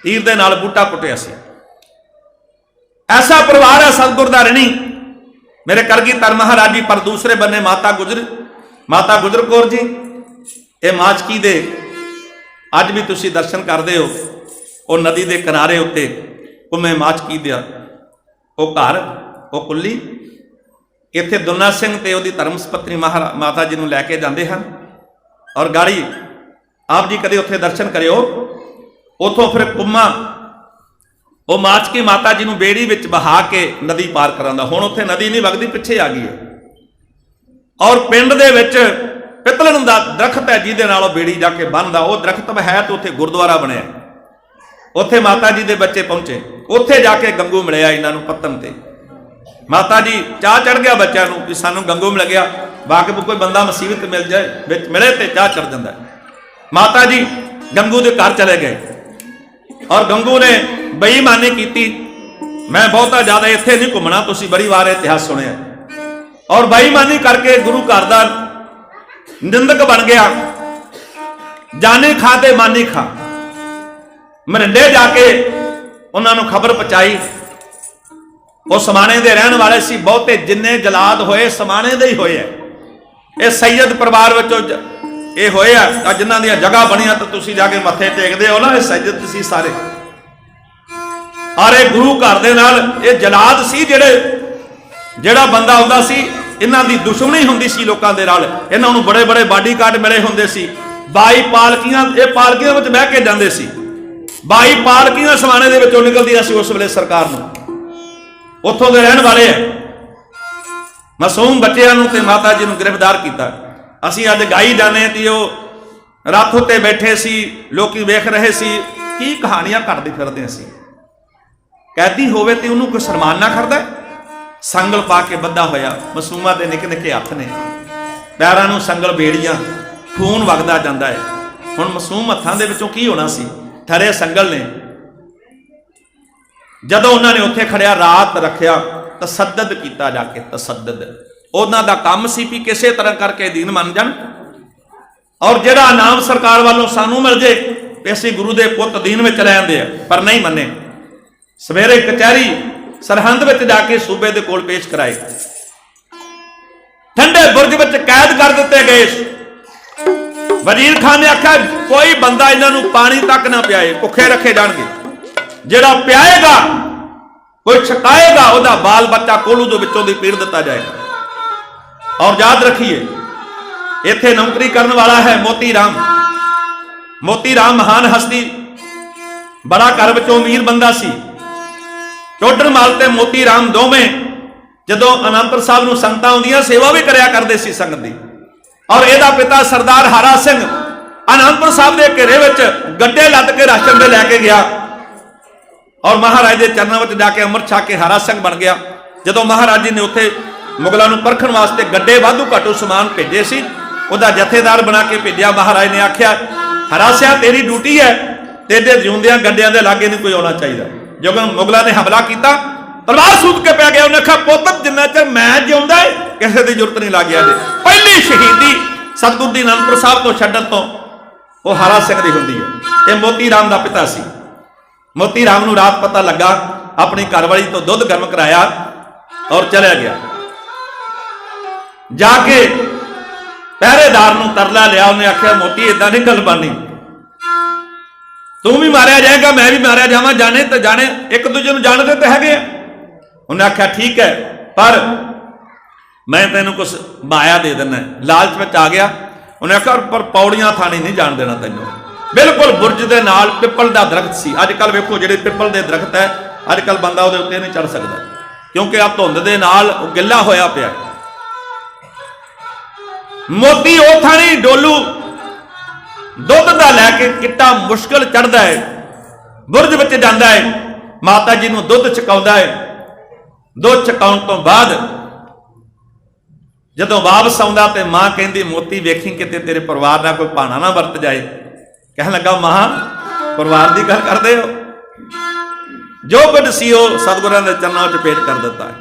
ਤੀਰ ਦੇ ਨਾਲ ਬੂਟਾ ਪੁੱਟਿਆ ਸੀ। ਐਸਾ ਪਰਿਵਾਰ ਹੈ ਸਤਿਗੁਰ ਦਾ ਰਣੀ। ਮੇਰੇ ਕਲਗੀਧਰ ਮਹਾਰਾਜ ਜੀ ਪਰ ਦੂਸਰੇ ਬੰਨੇ ਮਾਤਾ ਗੁਜਰ ਮਾਤਾ ਗੁਜਰ ਕੌਰ ਜੀ। ਇਹ ਮਾਚਕੀ ਦੇ? ਅੱਜ ਵੀ ਤੁਸੀਂ ਦਰਸ਼ਨ ਕਰਦੇ ਹੋ। ਉਹ ਨਦੀ ਦੇ ਕਿਨਾਰੇ ਉੱਤੇ। ਕੁਮੇ ਮਾਚਕੀ ਦਾ ਉਹ ਘਰ, ਉਹ ਕੁੱਲੀ। ਇੱਥੇ ਦੁਨਾ ਸਿੰਘ ਤੇ ਉਹਦੀ ਧਰਮ ਸੁਪਤਨੀ ਮਹਾਰਾ, ਮਾਤਾ ਜੀ ਨੂੰ ਲੈ ਕੇ ਜਾਂਦੇ ਹਨ। ਔਰ ਗਾੜੀ, ਆਪ ਜੀ ਕਦੇ ਉੱਥੇ ਦਰਸ਼ਨ ਕਰਿਓ। ਉਥੋਂ ਫਿਰ ਕੁੰਮਾ, ਉਹ ਮਾਚਕੀ ਮਾਤਾ ਜੀ ਨੂੰ ਬੇੜੀ ਵਿੱਚ ਬਹਾ ਕੇ ਨਦੀ ਪਾਰ ਕਰਾਉਂਦਾ। ਹੁਣ ਉੱਥੇ ਨਦੀ ਨਹੀਂ ਵਗਦੀ, ਪਿੱਛੇ ਆ ਗਈ ਹੈ। ਔਰ ਪਿੰਡ ਦੇ ਵਿੱਚ ਪਿੱਤਲਣ ਦਾ ਦਰਖਤ ਹੈ, ਜਿਹਦੇ ਨਾਲ ਉਹ ਬੇੜੀ ਜਾ ਕੇ ਬੰਨਦਾ। ਉਹ ਦਰਖਤ ਹੈ ਤੇ ਉੱਥੇ ਗੁਰਦੁਆਰਾ ਬਣਿਆ। ਉੱਥੇ ਮਾਤਾ ਜੀ ਦੇ ਬੱਚੇ ਪਹੁੰਚੇ। ਉੱਥੇ ਜਾ ਕੇ ਗੰਗੂ ਮਿਲਿਆ ਇਹਨਾਂ ਨੂੰ ਪੱਤਨ ਤੇ। ਮਾਤਾ ਜੀ, ਚਾਹ ਚੜ ਗਿਆ ਬੱਚਿਆਂ ਨੂੰ ਕਿ ਸਾਨੂੰ ਗੰਗੂ ਮਿਲ ਗਿਆ। ਬਾਕੀ ਕੋਈ ਬੰਦਾ ਮੁਸੀਬਤ ਮਿਲ ਜਾਏ, ਵਿੱਚ ਮਿਲੇ ਤੇ ਚਾਹ ਚੜ ਜਾਂਦਾ। ਮਾਤਾ ਜੀ, ਗੰਗੂ ਦੇ ਘਰ ਚਲੇ ਗਏ। ਔਰ ਗੰਗੂ ਨੇ ਬੇਈਮਾਨੀ ਕੀਤੀ। ਮੈਂ ਬਹੁਤਾ ਜ਼ਿਆਦਾ ਇੱਥੇ ਨਹੀਂ ਘੁੰਮਣਾ, ਤੁਸੀਂ ਬੜੀ ਵਾਰ ਇਤਿਹਾਸ ਸੁਣਿਆ। ਔਰ ਬੇਈਮਾਨੀ ਕਰਕੇ ਗੁਰੂ ਘਰ ਦਾ ਨਿੰਦਕ ਬਣ ਗਿਆ। ਜਾਣੇ ਖਾ ਤੇ ਮਾਨੀ ਖਾ। ਮਰਿੰਡੇ ਜਾ ਕੇ ਉਹਨਾਂ ਨੂੰ ਖਬਰ ਪਹੁੰਚਾਈ। ਉਹ ਸਮਾਣੇ ਦੇ ਰਹਿਣ ਵਾਲੇ ਸੀ, ਬਹੁਤੇ ਜਿੰਨੇ ਜਲਾਦ ਹੋਏ ਸਮਾਣੇ ਦੇ ਹੀ ਹੋਏ ਆ ਇਹ ਸੈਯਦ ਪਰਿਵਾਰ ਵਿੱਚੋਂ ਜ- ਇਹ ਹੋਏ ਆ ਆਹ ਜਿਨ੍ਹਾਂ ਦੀਆਂ ਜਗ੍ਹਾ ਬਣੀਆਂ ਤਾਂ ਤੁਸੀਂ ਜਾ ਕੇ ਮੱਥੇ ਟੇਕਦੇ ਹੋ ਨਾ, ਇਹ ਸੈਯਦ ਸੀ ਸਾਰੇ। ਔਰ ਇਹ ਗੁਰੂ ਘਰ ਦੇ ਨਾਲ ਇਹ ਜਲਾਦ ਸੀ ਜਿਹੜੇ, ਜਿਹੜਾ ਬੰਦਾ ਆਉਂਦਾ ਸੀ ਇਹਨਾਂ ਦੀ ਦੁਸ਼ਮਣੀ ਹੁੰਦੀ ਸੀ ਲੋਕਾਂ ਦੇ ਨਾਲ। ਇਹਨਾਂ ਨੂੰ ਬੜੇ ਬੜੇ ਬਾਡੀਗਾਰਡ ਮਿਲੇ ਹੁੰਦੇ ਸੀ। 22 ਪਾਲਕੀਆਂ, ਇਹ ਪਾਲਕੀਆਂ ਵਿੱਚ ਬਹਿ ਕੇ ਜਾਂਦੇ ਸੀ। 22 ਪਾਲਕੀਆਂ ਸਵਾਣੇ ਦੇ ਵਿੱਚੋਂ ਨਿਕਲਦੀਆਂ ਸੀ ਉਸ ਵੇਲੇ ਸਰਕਾਰ ਨੂੰ। ਉੱਥੋਂ ਦੇ ਰਹਿਣ ਵਾਲੇ ਆ। ਮਾਸੂਮ ਬੱਚਿਆਂ ਨੂੰ ਤੇ ਮਾਤਾ ਜੀ ਨੂੰ ਗ੍ਰਿਫਤਾਰ ਕੀਤਾ। ਅਸੀਂ ਅੱਜ ਗਾਈ ਜਾਂਦੇ ਕਿ ਉਹ ਰੱਥ ਉੱਤੇ ਬੈਠੇ ਸੀ, ਲੋਕੀ ਵੇਖ ਰਹੇ ਸੀ, ਕੀ ਕਹਾਣੀਆਂ ਘੜਦੇ ਫਿਰਦੇ ਅਸੀਂ। ਕੈਦੀ ਹੋਵੇ ਤੇ ਉਹਨੂੰ ਕੋਈ ਸਨਮਾਨ ਨਾ ਕਰਦਾ ਸੰਗਲ ਪਾ ਕੇ ਬੱਧਾ ਹੋਇਆ। ਮਾਸੂਮਾਂ ਦੇ ਨਿੱਕੇ ਨਿੱਕੇ ਹੱਥ ਨੇ। ਪੈਰਾਂ ਨੂੰ ਸੰਗਲ ਬੇੜੀਆਂ, ਖੂਨ ਵਗਦਾ ਜਾਂਦਾ ਹੈ। ਹੁਣ ਮਾਸੂਮ ਹੱਥਾਂ ਦੇ ਵਿੱਚੋਂ ਕੀ ਹੋਣਾ ਸੀ? ਠਰੇ ਸੰਗਲ ਨੇ। ਜਦੋਂ ਉਹਨਾਂ ਨੇ ਉੱਥੇ ਖੜਿਆ, ਰਾਤ ਰੱਖਿਆ, ਤਸੱਦਦ ਕੀਤਾ ਜਾ ਕੇ, ਤਸੱਦਦ। ਉਹਨਾਂ ਦਾ ਕੰਮ ਸੀ ਵੀ ਕਿਸੇ ਤਰ੍ਹਾਂ ਕਰਕੇ ਦੀਨ ਮੰਨ ਜਾਣ। ਔਰ ਜਿਹੜਾ ਇਨਾਮ ਸਰਕਾਰ ਵੱਲੋਂ ਸਾਨੂੰ ਮਿਲ ਜੇ, ਵੀ ਅਸੀਂ ਗੁਰੂ ਦੇ ਪੁੱਤ ਦੀਨ ਵਿੱਚ ਲੈ ਆਂਦੇ ਆ, ਪਰ ਨਹੀਂ ਮੰਨੇ। ਸਵੇਰੇ ਕਚਹਿਰੀ ਸਰਹੰਦ ਵਿੱਚ ਜਾ ਕੇ ਸੂਬੇ ਦੇ ਕੋਲ ਪੇਸ਼ ਕਰਾਏ ਠੰਡੇ ਬੁਰਜ ਵਿੱਚ ਕੈਦ ਕਰ ਦਿੱਤੇ ਗਏ ਵਜ਼ੀਰ ਖਾਨ ਨੇ ਆਖਿਆ, ਕੋਈ ਬੰਦਾ ਇਹਨਾਂ ਨੂੰ ਪਾਣੀ ਤੱਕ ਨਾ ਪਿਆਏ, ਭੁੱਖੇ ਰੱਖੇ ਜਾਣਗੇ। ਜਿਹੜਾ ਪਿਆਏਗਾ, ਕੋਈ ਛਕਾਏਗਾ, ਉਹਦਾ ਬਾਲ ਬੱਚਾ ਕੋਲੂ ਦੇ ਵਿੱਚੋਂ ਦੀ ਪੀੜ ਦਿੱਤਾ ਜਾਏਗਾ। ਔਰ ਯਾਦ ਰੱਖੀਏ, ਇੱਥੇ ਨੌਕਰੀ ਕਰਨ ਵਾਲਾ ਹੈ ਮੋਤੀ ਰਾਮ। ਮੋਤੀ ਰਾਮ ਮਹਾਨ ਹਸਤੀ, ਬੜਾ ਘਰ ਵਿੱਚੋਂ ਅਮੀਰ ਬੰਦਾ ਸੀ। ਟੋਡਰ ਮਾਲ ਤੇ ਮੋਤੀ ਰਾਮ ਦੋਵੇਂ ਜਦੋਂ ਅਨੰਦਪੁਰ ਸਾਹਿਬ ਨੂੰ ਸੰਗਤਾਂ ਆਉਂਦੀਆਂ, ਸੇਵਾ ਵੀ ਕਰਿਆ ਕਰਦੇ ਸੀ ਸੰਗਤ ਦੀ। ਔਰ ਇਹਦਾ ਪਿਤਾ ਸਰਦਾਰ ਹਰਾ ਸਿੰਘ ਅਨੰਦਪੁਰ ਸਾਹਿਬ ਦੇ ਘੇਰੇ ਵਿੱਚ ਗੱਡੇ ਲੱਦ ਕੇ ਰਾਸ਼ਨ ਦੇ ਲੈ ਕੇ ਗਿਆ। ਔਰ ਮਹਾਰਾਜ ਦੇ ਚਰਨਾਂ ਵਿੱਚ ਜਾ ਕੇ ਅੰਮ੍ਰਿਤ ਛਕ ਕੇ ਹਰਾ ਸਿੰਘ ਬਣ ਗਿਆ। ਜਦੋਂ ਮਹਾਰਾਜ ਜੀ ਨੇ ਉੱਥੇ ਮੁਗਲਾਂ ਨੂੰ ਪਰਖਣ ਵਾਸਤੇ ਗੱਡੇ ਵਾਧੂ ਘਾਟੂ ਸਮਾਨ ਭੇਜੇ ਸੀ, ਉਹਦਾ ਜਥੇਦਾਰ ਬਣਾ ਕੇ ਭੇਜਿਆ। ਮਹਾਰਾਜ ਨੇ ਆਖਿਆ, ਹਰਾ ਸਿਆ, ਤੇਰੀ ਡਿਊਟੀ ਹੈ। ਤੇਰੇ ਜਿਉਂਦਿਆਂ, ਗੱਡਿਆਂ ਦੇ ਲਾਗੇ ਨਹੀਂ ਕੋਈ ਆਉਣਾ ਚਾਹੀਦਾ। ਜਦੋਂ ਮੁਗਲਾਂ ਨੇ ਹਮਲਾ ਕੀਤਾ, ਤਲਵਾਰ ਸੂਤ ਕੇ ਪੈ ਗਿਆ, ਉਹਨੇ ਆਖਿਆ, ਪੁੱਤ, ਜਿੰਨਾ ਚਿਰ ਮੈਂ ਜਿਉਂਦਾ ਹੈ ਕਿਸੇ ਦੀ ਜ਼ਰੂਰਤ ਨਹੀਂ ਲੱਗਿਆ ਜੇ ਪਹਿਲੀ ਸ਼ਹੀਦੀ ਸਤਿਗੁਰੂ ਦੀ ਅਨੰਦਪੁਰ ਸਾਹਿਬ ਤੋਂ ਛੱਡਣ ਤੋਂ ਉਹ ਹਾਰਾ ਸਿੰਘ ਦੀ ਹੁੰਦੀ ਹੈ ਇਹ ਮੋਤੀ ਰਾਮ ਦਾ ਪਿਤਾ ਸੀ। ਮੋਤੀ ਰਾਮ ਨੂੰ ਰਾਤ ਪਤਾ ਲੱਗਾ, ਆਪਣੀ ਘਰਵਾਲੀ ਤੋਂ ਦੁੱਧ ਗਰਮ ਕਰਾਇਆ ਔਰ ਚਲਿਆ ਗਿਆ। ਜਾ ਕੇ ਪਹਿਰੇਦਾਰ ਨੂੰ ਤਰਲਾ ਲਿਆ, ਉਹਨੇ ਆਖਿਆ, ਮੋਤੀ ਇਦਾਂ ਨਹੀਂ ਗੱਲ ਬਾਨੀ ਤੂੰ ਵੀ ਮਾਰਿਆ ਜਾਏਗਾ, ਮੈਂ ਵੀ ਮਾਰਿਆ ਜਾਵਾਂ, ਜਾਣੇ ਤੇ ਜਾਣੇ, ਇੱਕ ਦੂਜੇ ਨੂੰ ਜਾਣਦੇ ਤੇ ਹੈਗੇ ਆ। ਉਹਨੇ ਆਖਿਆ, ਠੀਕ ਹੈ, ਪਰ ਮੈਂ ਤੈਨੂੰ ਕੁਝ ਮਾਇਆ ਦੇ ਦਿੰਦਾ ਲਾਲਚ ਵਿੱਚ ਆ ਗਿਆ। ਉਹਨੇ ਆਖਿਆ, ਪਰ ਪੌੜੀਆਂ ਥਾਣੀ ਨਹੀਂ ਜਾਣ ਦੇਣਾ ਤੈਨੂੰ। ਬਿਲਕੁਲ ਬੁਰਜ ਦੇ ਨਾਲ ਪਿੱਪਲ ਦਾ ਦਰਖਤ ਸੀ। ਅੱਜ ਕੱਲ ਵੇਖੋ ਜਿਹੜੇ ਪਿੱਪਲ ਦੇ ਦਰਖਤ ਹੈ ਅੱਜ ਕੱਲ ਬੰਦਾ ਉਹਦੇ ਉੱਤੇ ਨਹੀਂ ਚੜ ਸਕਦਾ। ਕਿਉਂਕਿ ਆ ਧੁੰਦ ਦੇ ਨਾਲ ਉਹ ਗਿੱਲਾ ਹੋਇਆ ਪਿਆ ਹੈ। ਮੋਤੀ ਉਹ ਥਾਣੀ, ਡੋਲੂ ਦੁੱਧ ਦਾ ਲੈ ਕੇ ਕਿੱਟਾ ਮੁਸ਼ਕਲ ਚੜਦਾ ਹੈ ਬੁਰਜ ਵਿੱਚ ਜਾਂਦਾ ਹੈ ਮਾਤਾ ਜੀ ਨੂੰ ਦੁੱਧ ਛਕਾਉਂਦਾ ਹੈ ਦੁੱਧ ਛਕਾਉਣ ਤੋਂ ਬਾਅਦ ਜਦੋਂ ਵਾਪਸ ਆਉਂਦਾ ਤੇ ਮਾਂ ਕਹਿੰਦੀ, ਮੋਤੀ, ਵੇਖੀ ਕਿਤੇ ਤੇਰੇ ਪਰਿਵਾਰ ਨਾਲ ਕੋਈ ਭਾਣਾ ਨਾ ਵਰਤ ਜਾਏ। ਕਹਿਣ ਲੱਗਾ, ਮਾਂ, ਪਰਿਵਾਰ ਦੀ ਗੱਲ ਕਰਦੇ ਹੋ? ਜੋ ਕੁਝ ਸੀ ਉਹ ਸਤਿਗੁਰਾਂ ਦੇ ਚਰਨਾਂ 'ਚ ਪੇਸ਼ ਕਰ ਦਿੱਤਾ ਹੈ